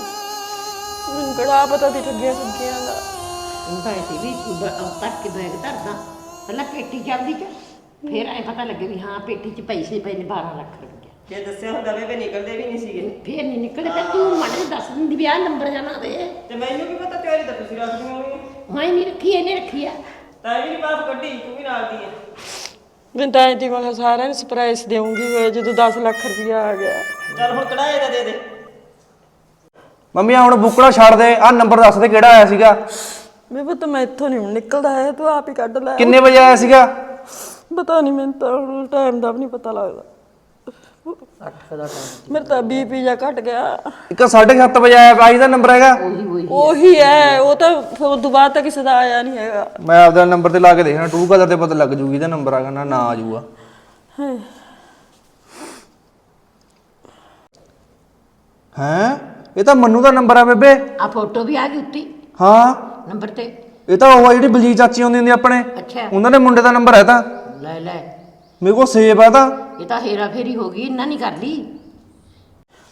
ਮੈਨੂੰ ਕਿਹੜਾ ਪਤਾ ਸੀ ਠੱਗੀਆਂ ਠੱਗੀਆਂ ਦਾ। ਭਾਈ ਤੇ ਵੀ ਤੱਕ ਕੇ ਬੈਗ ਧਰਦਾ। ਪਹਿਲਾਂ ਪੇਟੀ ਚੱਲਦੀ ਚ ਫਿਰ ਐ ਪਤਾ ਲੱਗੇ ਵੀ ਹਾਂ ਪੇਟੀ 'ਚ ਪੈਸੇ ਪਏ ਨੇ 12 ਲੱਖ ਰੁਪਏ ਜੇ ਦੱਸਿਆ ਹੁੰਦਾ ਬੇਬੇ ਨਿਕਲਦੇ ਵੀ ਨਹੀਂ ਸੀਗੇ। ਫਿਰ ਨਹੀਂ ਨਿਕਲੇ ਤਾਂ ਤੂੰ ਮੜੇ ਦੱਸ ਦਿੰਦੀ ਵੀ ਆਹ ਨੰਬਰ ਜਾਣਾ ਦੇ ਤੇ ਮੈਨੂੰ ਕੀ ਪਤਾ ਕਰੀ ਤਾਂ ਤੁਸੀਂ ਰੱਖ ਦਿਓ ਮੈਂ ਨਹੀਂ ਰੱਖੀ ਇਹਨੇ ਰੱਖੀ ਆ। ਤਾਂ ਵੀ ਨਹੀਂ ਬਾਪ ਕੱਢੀ ਤੂੰ ਵੀ ਨਾਲ ਦੀ ਹੈ ਮੈਂ ਤਾਂ ਐਂ ਤੀ ਮੈਂ ਕਿਹਾ ਸਾਰਿਆਂ ਨੂੰ ਸਰਪ੍ਰਾਈਜ਼ ਦੇਵਾਂਗੀ ਜਦੋਂ 10 ਲੱਖ ਰੁਪਇਆ ਆ ਗਿਆ। ਚੱਲ ਹੁਣ ਕਢਾਏ ਦਾ ਦੇ ਦੇ। ਮੰਮੀ ਆਹ ਹੁਣ ਬੁੱਕੜਾ ਛੱਡ ਦੇ ਆਹ ਨੰਬਰ ਦੱਸ ਦੇ ਕਿਹੜਾ ਆਇਆ ਸੀਗਾ। ਮੈਂ ਪਤਾ ਮੈਂ ਇੱਥੋਂ ਨਹੀਂ ਨਿਕਲਦਾ ਹੈ ਤੂੰ ਆਪ ਹੀ ਕੱਢ ਲੈ। ਕਿੰਨੇ ਵਜੇ ਆਇਆ ਸੀਗਾ? ਪਤਾ ਨਹੀਂ ਮੈਨੂੰ ਤਾਂ ਟਾਈਮ ਦਾ ਵੀ ਨਹੀਂ ਪਤਾ ਲੱਗਦਾ। 8 ਦਾ ਟਾਈਮ ਮੇਰਾ ਤਾਂ ਬੀਪੀ ਜਾਂ ਘਟ ਗਿਆ। ਇੱਕ 7:30 ਵਜੇ ਆਇਆ ਆਈ ਦਾ ਨੰਬਰ ਹੈਗਾ। ਉਹੀ ਹੈ ਉਹ ਤਾਂ ਫਿਰ ਉਦੋਂ ਬਾਅਦ ਤਾਂ ਕਿਸੇ ਦਾ ਆਇਆ ਨਹੀਂ ਹੈਗਾ। ਮੈਂ ਆਪਦਾ ਨੰਬਰ ਤੇ ਲਾ ਕੇ ਦੇਖਣਾ ਟੂ ਕਲਰ ਤੇ ਪਤਾ ਲੱਗ ਜੂਗੀ ਇਹਦਾ ਨੰਬਰ ਆ ਨਾ ਨਾ ਆ ਜੂਗਾ। ਹੈਂ? ਇਹ ਤਾਂ ਮੰਨੂ ਦਾ ਨੰਬਰ ਆ ਬੇਬੇ। ਆ ਫੋਟੋ ਵੀ ਆ ਗਈ ਉੱਤੀ। ਹਾਂ। ਨੰਬਰ ਤੇ। ਇਹ ਤਾਂ ਉਹ ਆ ਜਿਹੜੀ ਬਲਜੀਤ ਚਾਚੀ ਆਉਂਦੀ ਹੁੰਦੀ ਆਪਣੇ। ਅੱਛਾ। ਉਹਨਾਂ ਦੇ ਮੁੰਡੇ ਦਾ ਨੰਬਰ ਹੈ ਤਾਂ। ਲੈ ਲੈ। ਮੇਰੇ ਕੋਲ ਸੇਵ ਹੈ ਤਾਂ। ਇਹ ਤਾਂ ਹੇਰਾ ਫੇਰੀ ਹੋ ਗਈ ਇੰਨਾ ਨਹੀਂ ਕਰਦੀ।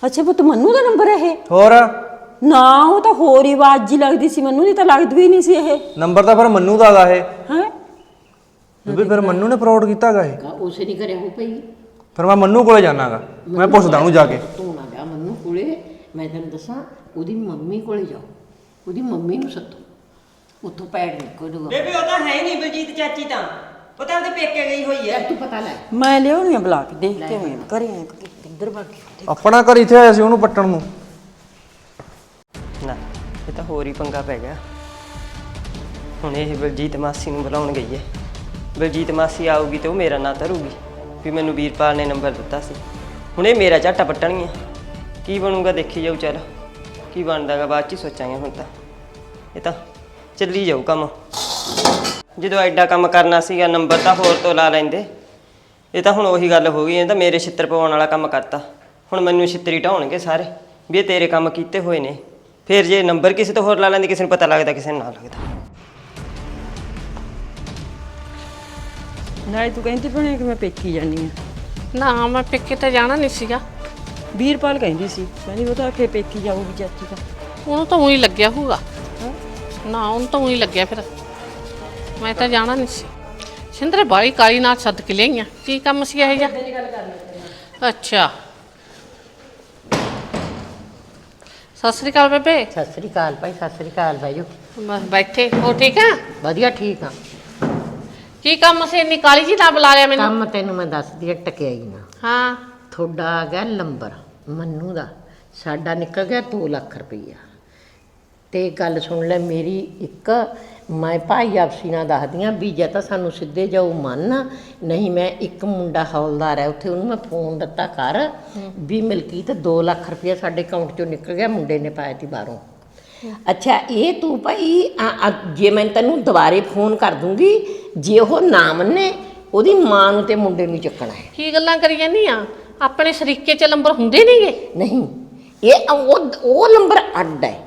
ਅੱਛਾ ਪੁੱਤ ਮੰਨੂ ਦਾ ਨੰਬਰ ਹੈ ਇਹ? ਹੋਰ। ਨਾ ਉਹ ਤਾਂ ਹੋਰ ਹੀ ਆਵਾਜ਼ ਜੀ ਲੱਗਦੀ ਸੀ ਮੈਨੂੰ ਨਹੀਂ ਤਾਂ ਲੱਗਦੀ ਵੀ ਨਹੀਂ ਸੀ ਇਹ। ਨੰਬਰ ਤਾਂ ਫਿਰ ਮੰਨੂ ਦਾ ਹੈਗਾ ਇਹ। ਹੈ? ਬੇਬੇ ਫਿਰ ਮੰਨੂ ਨੇ ਫਰਾਡ ਕੀਤਾਗਾ ਇਹ। ਕਾ ਉਸੇ ਨਹੀਂ ਕਰਿਆ ਹੋ ਪਈ ਫਿਰ ਮੈਂ ਮੰਨੂ ਕੋਲੇ ਜਾਣਾਗਾ। ਮੈਂ ਪੁੱਛਦਾ ਉਹਨੂੰ ਜਾ ਕੇ। ਤੂੰ ਮੈਂ ਤੈਨੂੰ ਦੱਸਾਂ ਉਹਦੀ ਮੰਮੀ ਕੋਲੇ ਜਾਓ। ਉਹਦੀ ਮੰਮੀ ਨੂੰ ਸੱਦੋ। ਉੱਥੋਂ ਪੈੜ ਨਿਕਲੂਗਾ ਬੇਬੇ ਉਹ ਤਾਂ ਹੈ ਨਹੀਂ ਬਲਜੀਤ ਚਾਚੀ ਤਾਂ। ਉਹ ਤਾਂ ਉਹਦੇ ਪੇਕੇ ਗਈ ਹੋਈ ਹੈ। ਤੂੰ ਪਤਾ ਲੈ। ਮੈਂ ਲਿਆਉਣੀ ਆ ਬੁਲਾ ਕੇ ਦੇਖ ਕੇ ਮੈਂ ਕਰੀ ਕਿੱਧਰ ਭੱਗ ਗਈ ਆਪਣਾ ਘਰ ਇੱਥੇ ਆਇਆ ਸੀ ਉਹਨੂੰ ਪੱਟਣ ਨੂੰ। ਨਾ ਇਹ ਤਾਂ ਹੋਰ ਹੀ ਪੰਗਾ ਪੈ ਗਿਆ। ਹੁਣ ਇਹ ਬਲਜੀਤ ਮਾਸੀ ਨੂੰ ਬੁਲਾਉਣ ਗਈ ਹੈ। ਬਲਜੀਤ ਮਾਸੀ ਆਊਗੀ ਤੇ ਉਹ ਮੇਰਾ ਨਾਂ ਧਰੂਗੀ। ਵੀ ਮੈਨੂੰ ਵੀਰਪਾਲ ਨੇ ਨੰਬਰ ਦਿੱਤਾ ਸੀ। ਹੁਣ ਇਹ ਮੇਰਾ ਝਾਟਾ ਪੱਟਣਗੀਆਂ। ਕੀ ਬਣੂਗਾ ਦੇਖੀ ਜਾਊ ਚੱਲ। ਕੀ ਬਣਦਾਗਾ ਬਾਅਦ ਚ ਹੀ ਸੋਚਾਂਗੇ ਹੁਣ ਤਾਂ। ਇਹ ਤਾਂ ਚੱਲੀ ਜਾਊ ਕੰਮ। ਜਦੋਂ ਐਡਾ ਕੰਮ ਕਰਨਾ ਸੀਗਾ ਨੰਬਰ ਤਾਂ ਹੋਰ ਤੋਂ ਲਾ ਲੈਂਦੇ। ਇਹ ਤਾਂ ਹੁਣ ਉਹੀ ਗੱਲ ਹੋ ਗਈ ਇਹ ਤਾਂ ਮੇਰੇ ਛਿੱਤਰ ਪਵਾਉਣ ਵਾਲਾ ਕੰਮ ਕਰਤਾ। ਹੁਣ ਮੈਨੂੰ ਛਿੱਤਰੀ ਢਾਉਣਗੇ ਸਾਰੇ ਵੀ ਇਹ ਤੇਰੇ ਕੰਮ ਕੀਤੇ ਹੋਏ ਨੇ। ਫਿਰ ਜੇ ਨੰਬਰ ਕਿਸੇ ਤੋਂ ਹੋਰ ਲਾ ਲੈਂਦੀ ਕਿਸੇ ਨੂੰ ਪਤਾ ਲੱਗਦਾ ਕਿਸੇ ਨੂੰ ਨਾ ਲੱਗਦਾ। ਨਾਲੇ ਤੂੰ ਕਹਿੰਦੀ ਭਣੇ ਕਿ ਮੈਂ ਪੇਕੀ ਜਾਨੀ ਆ। ਨਾ ਮੈਂ ਪੇਕੇ ਤੇ ਜਾਣਾ ਨਹੀਂ ਸੀਗਾ। ਵੀਰਪਾਲ ਕਹਿੰਦੀ ਸੀ ਕਹਿੰਦੀ ਉਹ ਤਾਂ ਕਿ ਪੇਕੀ ਜਾਊਗੀ ਚਾਚੀ ਤਾਂ। ਉਹਨੂੰ ਤਾਂ ਉਹੀ ਲੱਗਿਆ ਹੋਊਗਾ। ਨਾ ਉਹਨੂੰ ਤਾਂ ਉਹੀ ਲੱਗਿਆ ਫਿਰ। ਮੈਂ ਤਾਂ ਜਾਣਾ ਨਹੀਂ ਸੀ। ਸਿੰਦਰੇ ਬਾਈ ਕਾਲੀ ਨਾਲ ਸੱਦ ਕੇ ਲਿਆਈਆਂ। ਕੀ ਕੰਮ ਸੀ ਇਹ ਜਿਹਾ? ਅੱਛਾ। ਸਤਿ ਸ੍ਰੀ ਅਕਾਲ ਬੇਬੇ। ਸਤਿ ਸ੍ਰੀ ਅਕਾਲ ਭਾਈ ਸਤਿ ਸ੍ਰੀ ਅਕਾਲ ਭਾਈਓ ਬਸ ਬੈਠੇ। ਹੋ ਠੀਕ ਆ? ਵਧੀਆ ਠੀਕ ਆ। ਕੀ ਕੰਮ ਸੀ? ਇੰਨੀ ਕਾਲੀ ਜੀ ਨਾਲ ਬੁਲਾ ਲਿਆ ਮੈਨੂੰ। ਕੰਮ ਤੈਨੂੰ ਮੈਂ ਦੱਸਦੀ ਆ ਟਕਿਆਈ ਨਾ ਹਾਂ। ਤੁਹਾਡਾ ਆ ਗਿਆ ਲੰਬਰ ਮੰਨੂ ਦਾ ਸਾਡਾ ਨਿਕਲ ਗਿਆ 2 ਲੱਖ ਰੁਪਈਆ। ਤੇ ਗੱਲ ਸੁਣ ਲੈ ਮੇਰੀ ਇੱਕ ਮੈਂ ਭਾਈ ਆਪਸੀ ਨਾਲ ਦੱਸਦੀਆਂ ਵੀ ਜੇ ਤਾਂ ਸਾਨੂੰ ਸਿੱਧੇ ਜਾਊ ਮੰਨ ਨਹੀਂ ਮੈਂ ਇੱਕ ਮੁੰਡਾ ਹੌਲਦਾਰ ਹੈ ਉੱਥੇ ਉਹਨੂੰ ਮੈਂ ਫੋਨ ਦਿੱਤਾ ਕਰ ਵੀ ਮਿਲਕੀ ਤੇ 2 ਲੱਖ ਰੁਪਈਆ ਸਾਡੇ ਅਕਾਊਂਟ ਚੋਂ ਨਿਕਲ ਗਿਆ ਮੁੰਡੇ ਨੇ ਪਾਇਆ ਤੀ ਬਾਹਰੋਂ। ਅੱਛਾ ਇਹ ਤੂੰ ਭਾਈ ਜੇ ਮੈਂ ਤੈਨੂੰ ਦੁਬਾਰੇ ਫੋਨ ਕਰ ਦੂੰਗੀ ਜੇ ਉਹ ਨਾ ਮੰਨੇ ਉਹਦੀ ਮਾਂ ਨੂੰ ਤੇ ਮੁੰਡੇ ਨੂੰ ਚੱਕਣਾ ਹੈ। ਕੀ ਗੱਲਾਂ ਕਰੀ ਜਾਂਦੀ ਆ ਆਪਣੇ ਸ਼ਰੀਕੇ ਚ ਨੰਬਰ ਹੁੰਦੇ ਨਹੀਂਗੇ ਨਹੀਂ ਇਹ ਉਹ ਉਹ ਨੰਬਰ ਅੱਡ ਹੈ।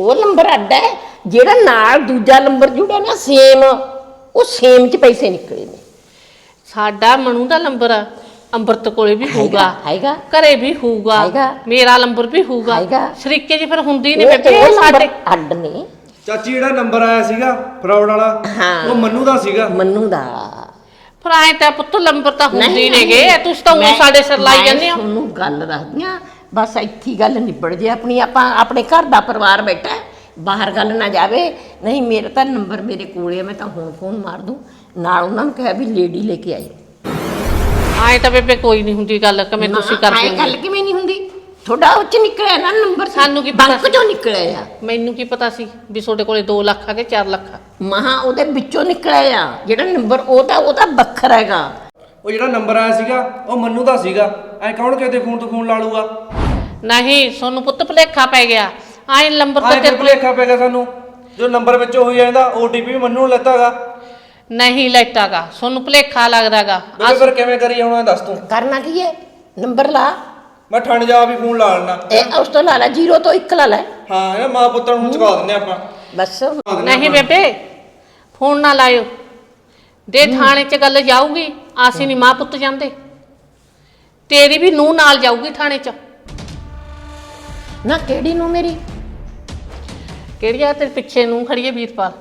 ਉਹ ਨੰਬਰ ਅੱਡ ਹੈ ਜਿਹੜਾ ਨਾਲ ਦੂਜਾ ਨੰਬਰ ਜੁੜਿਆ ਨਾ ਸੇਮ ਉਹ ਸੇਮ ਚ ਪੈਸੇ ਨਿਕਲੇ ਨੇ। ਸਾਡਾ ਮਨੂ ਦਾ ਨੰਬਰ ਅੰਮ੍ਰਿਤ ਕੋਲੇ ਵੀ ਹੋਊਗਾ ਹੈਗਾ। ਘਰੇ ਵੀ ਹੋਊਗਾ ਹੈਗਾ। ਮੇਰਾ ਨੰਬਰ ਵੀ ਹੋਊਗਾ। ਹੈਗਾ। ਸ਼ਰੀਕੇ ਜੀ ਫਿਰ ਹੁੰਦੀ ਨਹੀਂ ਬੇਬੇ ਉਹ ਸਾਡੇ ਨੰਬਰ ਅੱਡ ਨੇ। ਚਾਚੀ ਜਿਹੜਾ ਨੰਬਰ ਆਇਆ ਸੀਗਾ ਫਰਾਡ ਵਾਲਾ। ਉਹ ਮੰਨੂ ਦਾ ਸੀਗਾ। ਮੰਨੂ ਦਾ। ਫਿਰ ਤਾਂ ਪੁੱਤ ਨੰਬਰ ਤਾਂ ਹੁੰਦੀ ਨੇਗੇ। ਤੁਸੀਂ ਤਾਂ ਉਹ ਸਾਡੇ ਸਿਰ ਲਾਈ ਜਾਂਦੇ ਹੋ ਤੁਹਾਨੂੰ ਗੱਲ ਦੱਸਦੀਆਂ ਬਸ ਇੱਥੇ ਹੀ ਗੱਲ ਨਿਬੜ ਜੇ ਆਪਣੀ। ਆਪਾਂ ਆਪਣੇ ਘਰ ਦਾ ਪਰਿਵਾਰ ਬੈਠਾ ਹੈ, ਬਾਹਰ ਗੱਲ ਨਾ ਜਾਵੇ। ਨਹੀਂ ਮੇਰਾ ਤਾਂ ਨੰਬਰ ਮੇਰੇ ਕੋਲ ਹੈ ਮੈਂ ਤਾਂ ਹੁਣ ਫੋਨ ਮਾਰ ਦੂੰ। ਨਾਲ ਉਹਨਾਂ ਨੂੰ ਕਿਹਾ ਵੀ ਲੇਡੀ ਲੈ ਕੇ ਆਈ। ਆਏ ਤਾਂ ਬੇਬੇ ਕੋਈ ਨਹੀਂ ਹੁੰਦੀ ਗੱਲ ਕਿਵੇਂ ਤੁਸੀਂ ਕਰਦੇ ਐਂ ਗੱਲ ਕਿਵੇਂ ਨਹੀਂ ਤੁਹਾਡਾ ਉੱਚ ਨਿਕਲਿਆ ਨਾ ਨੰਬਰ ਸਾਨੂੰ ਕੀ ਪਤਾ ਬੈਂਕ ਚੋਂ ਨਿਕਲਿਆ ਆ। ਮੈਨੂੰ ਕੀ ਪਤਾ ਸੀ ਵੀ ਤੁਹਾਡੇ ਕੋਲੇ 2 ਲੱਖ ਆ ਕੇ 4 ਲੱਖ ਆ? ਮਹਾ ਉਹਦੇ ਵਿੱਚੋਂ ਨਿਕਲਿਆ ਆ। ਜਿਹੜਾ ਨੰਬਰ ਉਹਦਾ ਉਹਦਾ ਵੱਖਰਾ ਹੈਗਾ। ਉਹ ਜਿਹੜਾ ਨੰਬਰ ਆਇਆ ਸੀਗਾ ਉਹ ਮੰਨੂ ਦਾ ਸੀਗਾ। ਐ ਕੌਣ ਕਿਤੇ ਫੋਨ ਤੋਂ ਫੋਨ ਲਾ ਲੂਗਾ? ਨਹੀਂ ਸੋਨੂੰ ਪੁੱਤ ਭੁਲੇਖਾ ਪੈ ਗਿਆ। ਆਏ ਨੰਬਰ ਆਏ ਤਾਂ ਤੇ ਭੁਲੇਖਾ ਪੈ ਗਿਆ ਸਾਨੂੰ। ਜੋ ਨੰਬਰ ਵਿੱਚ ਹੋਈ ਜਾਂਦਾ OTP ਵੀ ਮੰਨੂ ਨੂੰ ਲੈਤਾਗਾ। ਨਹੀਂ ਲੈਤਾਗਾ। ਸੋਨੂੰ ਭੁਲੇਖਾ ਲੱਗਦਾਗਾ। ਬੇਬੇ ਫਿਰ ਕਿਵੇਂ ਕਰੀ ਹੁਣ ਇਹ ਦੱਸ ਤੂੰ। ਕਰਨਾ ਕੀ ਹੈ? ਨੰਬਰ ਲਾ। ਮੈਂ ਠੰਡ ਜਾ ਵੀ ਫੋਨ ਲਾ ਲੈਣਾ ਇਹ ਉਸ ਤੋਂ ਲਾ ਲੈ 0 ਤੋਂ 1 ਲਾ ਲੈ। ਹਾਂ ਇਹ ਮਾਂ ਪੁੱਤਾਂ ਨੂੰ ਚੁਕਾ ਦਿੰਦੇ ਆਪਾਂ। ਬਸ। ਨਹੀਂ ਬੇਬੇ ਫੋਨ ਨਾ ਲਾਇਓ। ਦੇ ਥਾਣੇ 'ਚ ਗੱਲ ਜਾਊਗੀ ਆਸੀ ਨਹੀਂ ਮਾਂ ਪੁੱਤ ਜਾਂਦੇ। ਤੇਰੀ ਵੀ ਨੂੰ ਨਾਲ ਜਾਊਗੀ ਥਾਣੇ 'ਚ। ਨਾ ਕਿਹੜੀ ਨੂੰ ਮੇਰੀ? ਕਿਹੜੀ ਆ ਤੇਰੇ ਪਿੱਛੇ ਨੂੰ ਖੜੀ ਹੈ ਵੀਰਪਾਲ?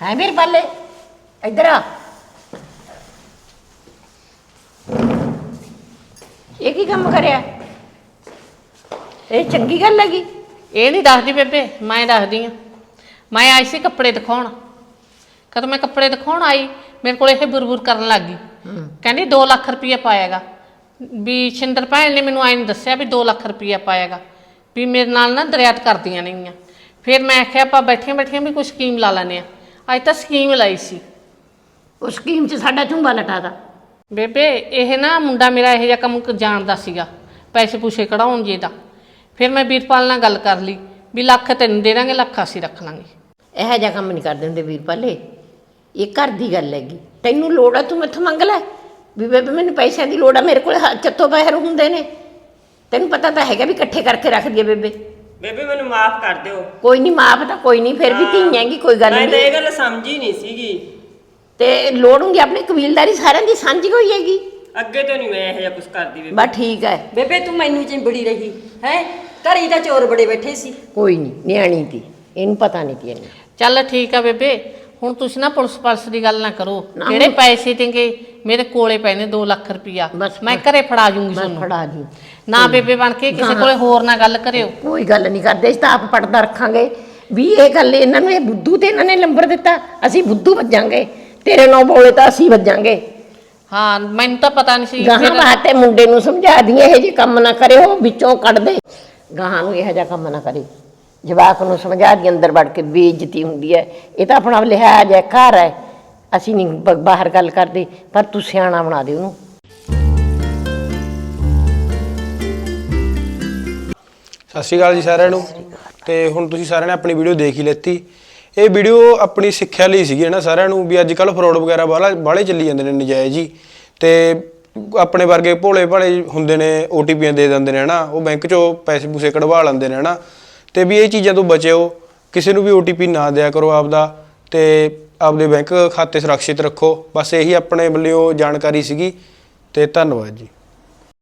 ਹੈ ਮੇਰੇ ਪਾਲੇ ਇੱਧਰ ਆ। ਇਹ ਕੀ ਕੰਮ ਕਰਿਆ? ਇਹ ਚੰਗੀ ਗੱਲ ਹੈਗੀ? ਇਹ ਨਹੀਂ ਦੱਸਦੀ ਬੇਬੇ ਮੈਂ ਦੱਸਦੀ ਆ ਮੈਂ ਆਈ ਸੀ ਕੱਪੜੇ ਦਿਖਾਉਣ। ਕਦੋਂ ਮੈਂ ਕੱਪੜੇ ਦਿਖਾਉਣ ਆਈ ਮੇਰੇ ਕੋਲ ਇਹ ਬੁਰਬੁਰ ਕਰਨ ਲੱਗ ਗਈ। ਕਹਿੰਦੀ 2 ਲੱਖ ਰੁਪਏ ਪਾਏਗਾ। ਵੀ ਸ਼ਿੰਦਰ ਭੈਣ ਨੇ ਮੈਨੂੰ ਆਇਨ ਦੱਸਿਆ ਵੀ 2 ਲੱਖ ਰੁਪਏ ਪਾਏਗਾ। ਵੀ ਮੇਰੇ ਨਾਲ ਨਾ ਦਰਿਆਤ ਕਰਦੀਆਂ ਨੇਗੀਆਂ। ਫਿਰ ਮੈਂ ਆਖਿਆ ਆਪਾਂ ਬੈਠੀਆਂ ਬੈਠੀਆਂ ਵੀ ਕੋਈ ਸਕੀਮ ਲਾ ਲੈਨੇ ਆ ਅੱਜ ਤਾਂ ਸਕੀਮ ਲਾਈ ਸੀ। ਉਸ ਸਕੀਮ 'ਚ ਸਾਡਾ ਝੁੰਬਾ ਲਟਾਦਾ ਬੇਬੇ ਇਹ ਨਾ ਮੁੰਡਾ ਮੇਰਾ ਇਹ ਜਿਹਾ ਕੰਮ ਕ- ਜਾਣਦਾ ਸੀਗਾ। ਪੈਸੇ ਪੂਸੇ ਕਢਾਉਣ ਜੇ ਦਾ ਫਿਰ ਮੈਂ ਵੀਰਪਾਲ ਨਾਲ ਗੱਲ ਕਰ ਲਈ ਵੀ ਲੱਖ ਤੈਨੂੰ ਦੇ ਦਾਂਗੇ ਲੱਖ ਅਸੀਂ ਰੱਖ ਲਾਂਗੇ। ਇਹੋ ਜਿਹਾ ਕੰਮ ਨਹੀਂ ਕਰਦੇ ਹੁੰਦੇ ਵੀਰਪਾਲੇ। ਇਹ ਘਰ ਦੀ ਗੱਲ ਹੈਗੀ। ਤੈਨੂੰ ਲੋੜ ਆ ਤੂੰ ਮੈਥੋਂ ਮੰਗ ਲੈ। ਵੀ ਬੇਬੇ ਮੈਨੂੰ ਪੈਸਿਆਂ ਦੀ ਲੋੜ ਆ ਮੇਰੇ ਕੋਲ ਹ- ਚੱਤੋ ਪੈਰ ਹੁੰਦੇ ਨੇ। ਤੈਨੂੰ ਪਤਾ ਤਾਂ ਹੈਗਾ ਵੀ ਇਕੱਠੇ ਕਰਕੇ ਰੱਖ ਦਈਏ ਬੇਬੇ। ਬੇਬੇ ਮੈਨੂੰ ਮਾਫ ਕਰ ਦਿਓ। ਕੋਈ ਨਹੀਂ ਮਾਪ ਤਾਂ ਕੋਈ ਨਹੀਂ ਫਿਰ ਵੀ ਧੀਆਂਗੀ ਕੋਈ ਗੱਲ ਮੈਂ ਤਾਂ ਨਹੀਂ। ਇਹ ਗੱਲ ਸਮਝੀ ਨਹੀਂ ਸੀਗੀ। ਤੇ ਲੋੜ ਹੁੰਦੀ ਆਪਣੀ ਕਬੀਲਦਾਰੀ ਸਾਰਿਆਂ ਦੀ ਸਾਂਝੀ ਹੋਈ ਹੈਗੀ? ਅੱਗੇ ਤੋਂ ਨਹੀਂ ਮੈਂ ਇਹੋ ਜਿਹਾ ਕੁਝ ਕਰਦੀ ਬੇਬੇ। ਬਸ ਠੀਕ ਹੈ। ਬੇਬੇ ਤੂੰ ਮੈਨੂੰ ਚਿੰਬੜੀ ਰਹੀ ਹੈ? ਘਰੀ ਤਾਂ ਚੋਰ ਬੜੇ ਬੈਠੇ ਸੀ। ਕੋਈ ਨਹੀਂ ਨਿਆਣੀ ਦੀ। ਇਹਨੂੰ ਪਤਾ ਨਹੀਂ ਤੀ ਇਹਨੂੰ। ਚੱਲ ਠੀਕ ਆ ਬੇਬੇ ਹੁਣ ਤੁਸੀਂ ਨਾ ਪੁਲਿਸ ਪਾਲਸ ਦੀ ਗੱਲ ਨਾ ਕਰੋ। ਨਾ, ਜਿਹੜੇ ਪੈਸੇ ਦੇਂਗੇ? ਮੇਰੇ ਕੋਲੇ ਪਏ ਨੇ 2 ਲੱਖ ਰੁਪਇਆ ਬਸ, ਮੈਂ। ਘਰੇ ਫੜਾ ਜੂੰਗੀ ਮੈਂ ਤੁਹਾਨੂੰ। ਫੜਾ ਦੀ ਨਾ ਬੇਬੇ ਬਣ ਕੇ ਕਿਸੇ ਕੋਲੇ ਹੋਰ ਨਾ ਗੱਲ ਕਰਿਓ। ਕੋਈ ਗੱਲ ਨਹੀਂ ਕਰਦੇ ਅਸੀਂ ਤਾਂ ਆਪ ਪੜਦਾ ਰੱਖਾਂਗੇ। ਵੀ ਇਹ ਗੱਲ ਇਹਨਾਂ ਨੂੰ ਇਹ ਬੁੱਧੂ ਤੇ ਇਹਨਾਂ ਨੇ ਨੰਬਰ ਦਿੱਤਾ ਅਸੀਂ ਬੁੱਧੂ ਵੱਜਾਂਗੇ। ਤੇਰੇ ਨਾਲ ਬੋਲੇ ਤਾਂ ਅਸੀਂ ਵੱਜਾਂਗੇ। ਹਾਂ ਮੈਨੂੰ ਤਾਂ ਪਤਾ ਨਹੀਂ ਸੀ ਗਾਹਾਂ ਫਿਰ- ਬਾਤੇ ਮੁੰਡੇ ਨੂੰ ਸਮਝਾ ਦਈਏ ਇਹ ਜੀ ਕੰਮ ਨਾ ਕਰਿਓ ਵਿੱਚੋਂ ਕੱਢ ਦੇ। ਗਾਹਾਂ ਨੂੰ ਇਹੋ ਜਿਹਾ ਕੰਮ ਨਾ ਕਰੇ। ਜਵਾਕ ਨੂੰ ਸਮਝਾ ਦੀ ਅੰਦਰ ਵੜ ਕੇ ਬੇਇੱਜ਼ਤੀ ਹੁੰਦੀ ਹੈ ਇਹ ਤਾਂ ਆਪਣਾ ਲਿਹਾਜ਼ ਹੈ ਘਰ ਹੈ ਅਸੀਂ ਨਹੀਂ ਬ- ਬਾਹਰ ਗੱਲ ਕਰਦੇ ਪਰ ਤੂੰ ਸਿਆਣਾ ਬਣਾ ਦੇ ਉਹਨੂੰ। ਸਤਿ ਸ਼੍ਰੀ ਅਕਾਲ ਜੀ ਸਾਰਿਆਂ ਨੂੰ। ਤੇ ਹੁਣ ਤੁਸੀਂ ਸਾਰਿਆਂ ਨੇ ਆਪਣੀ ਵੀਡੀਓ ਦੇਖ ਹੀ ਲੈਤੀ। ਇਹ ਵੀਡੀਓ ਆਪਣੀ ਸਿੱਖਿਆ ਲਈ ਸੀਗੀ ਹੈ ਨਾ, ਸਾਰਿਆਂ ਨੂੰ ਵੀ ਅੱਜ ਕੱਲ ਫਰਾਡ ਵਗੈਰਾ ਬਾਹਲਾ ਬਾਹਲੇ ਚੱਲੀ ਜਾਂਦੇ ਨੇ ਨਜਾਇਜ਼ ਹੀ। ਤੇ ਆਪਣੇ ਵਰਗੇ ਭੋਲੇ ਭਾਲੇ ਹੁੰਦੇ ਨੇ OTPਆਂ ਦੇ ਦਿੰਦੇ ਨੇ ਹਨਾ ਉਹ ਬੈਂਕ ਚੋਂ ਪੈਸੇ ਪੂਸੇ ਕਢਵਾ ਲੈਂਦੇ ਨੇ ਹਨਾ ਤੇ ਵੀ ਇਹ ਚੀਜ਼ਾਂ ਤੋਂ ਬਚਿਓ, ਕਿਸੇ ਨੂੰ ਵੀ OTP ਨਾ ਦਿਆ ਕਰੋ ਆਪਦਾ, ਤੇ ਆਪਦੇ ਬੈਂਕ ਖਾਤੇ ਸੁਰੱਖਿਅਤ ਰੱਖੋ। ਬਸ ਇਹੀ ਆਪਣੇ ਵੱਲੋਂ ਜਾਣਕਾਰੀ ਸੀਗੀ, ਤੇ ਧੰਨਵਾਦ ਜੀ।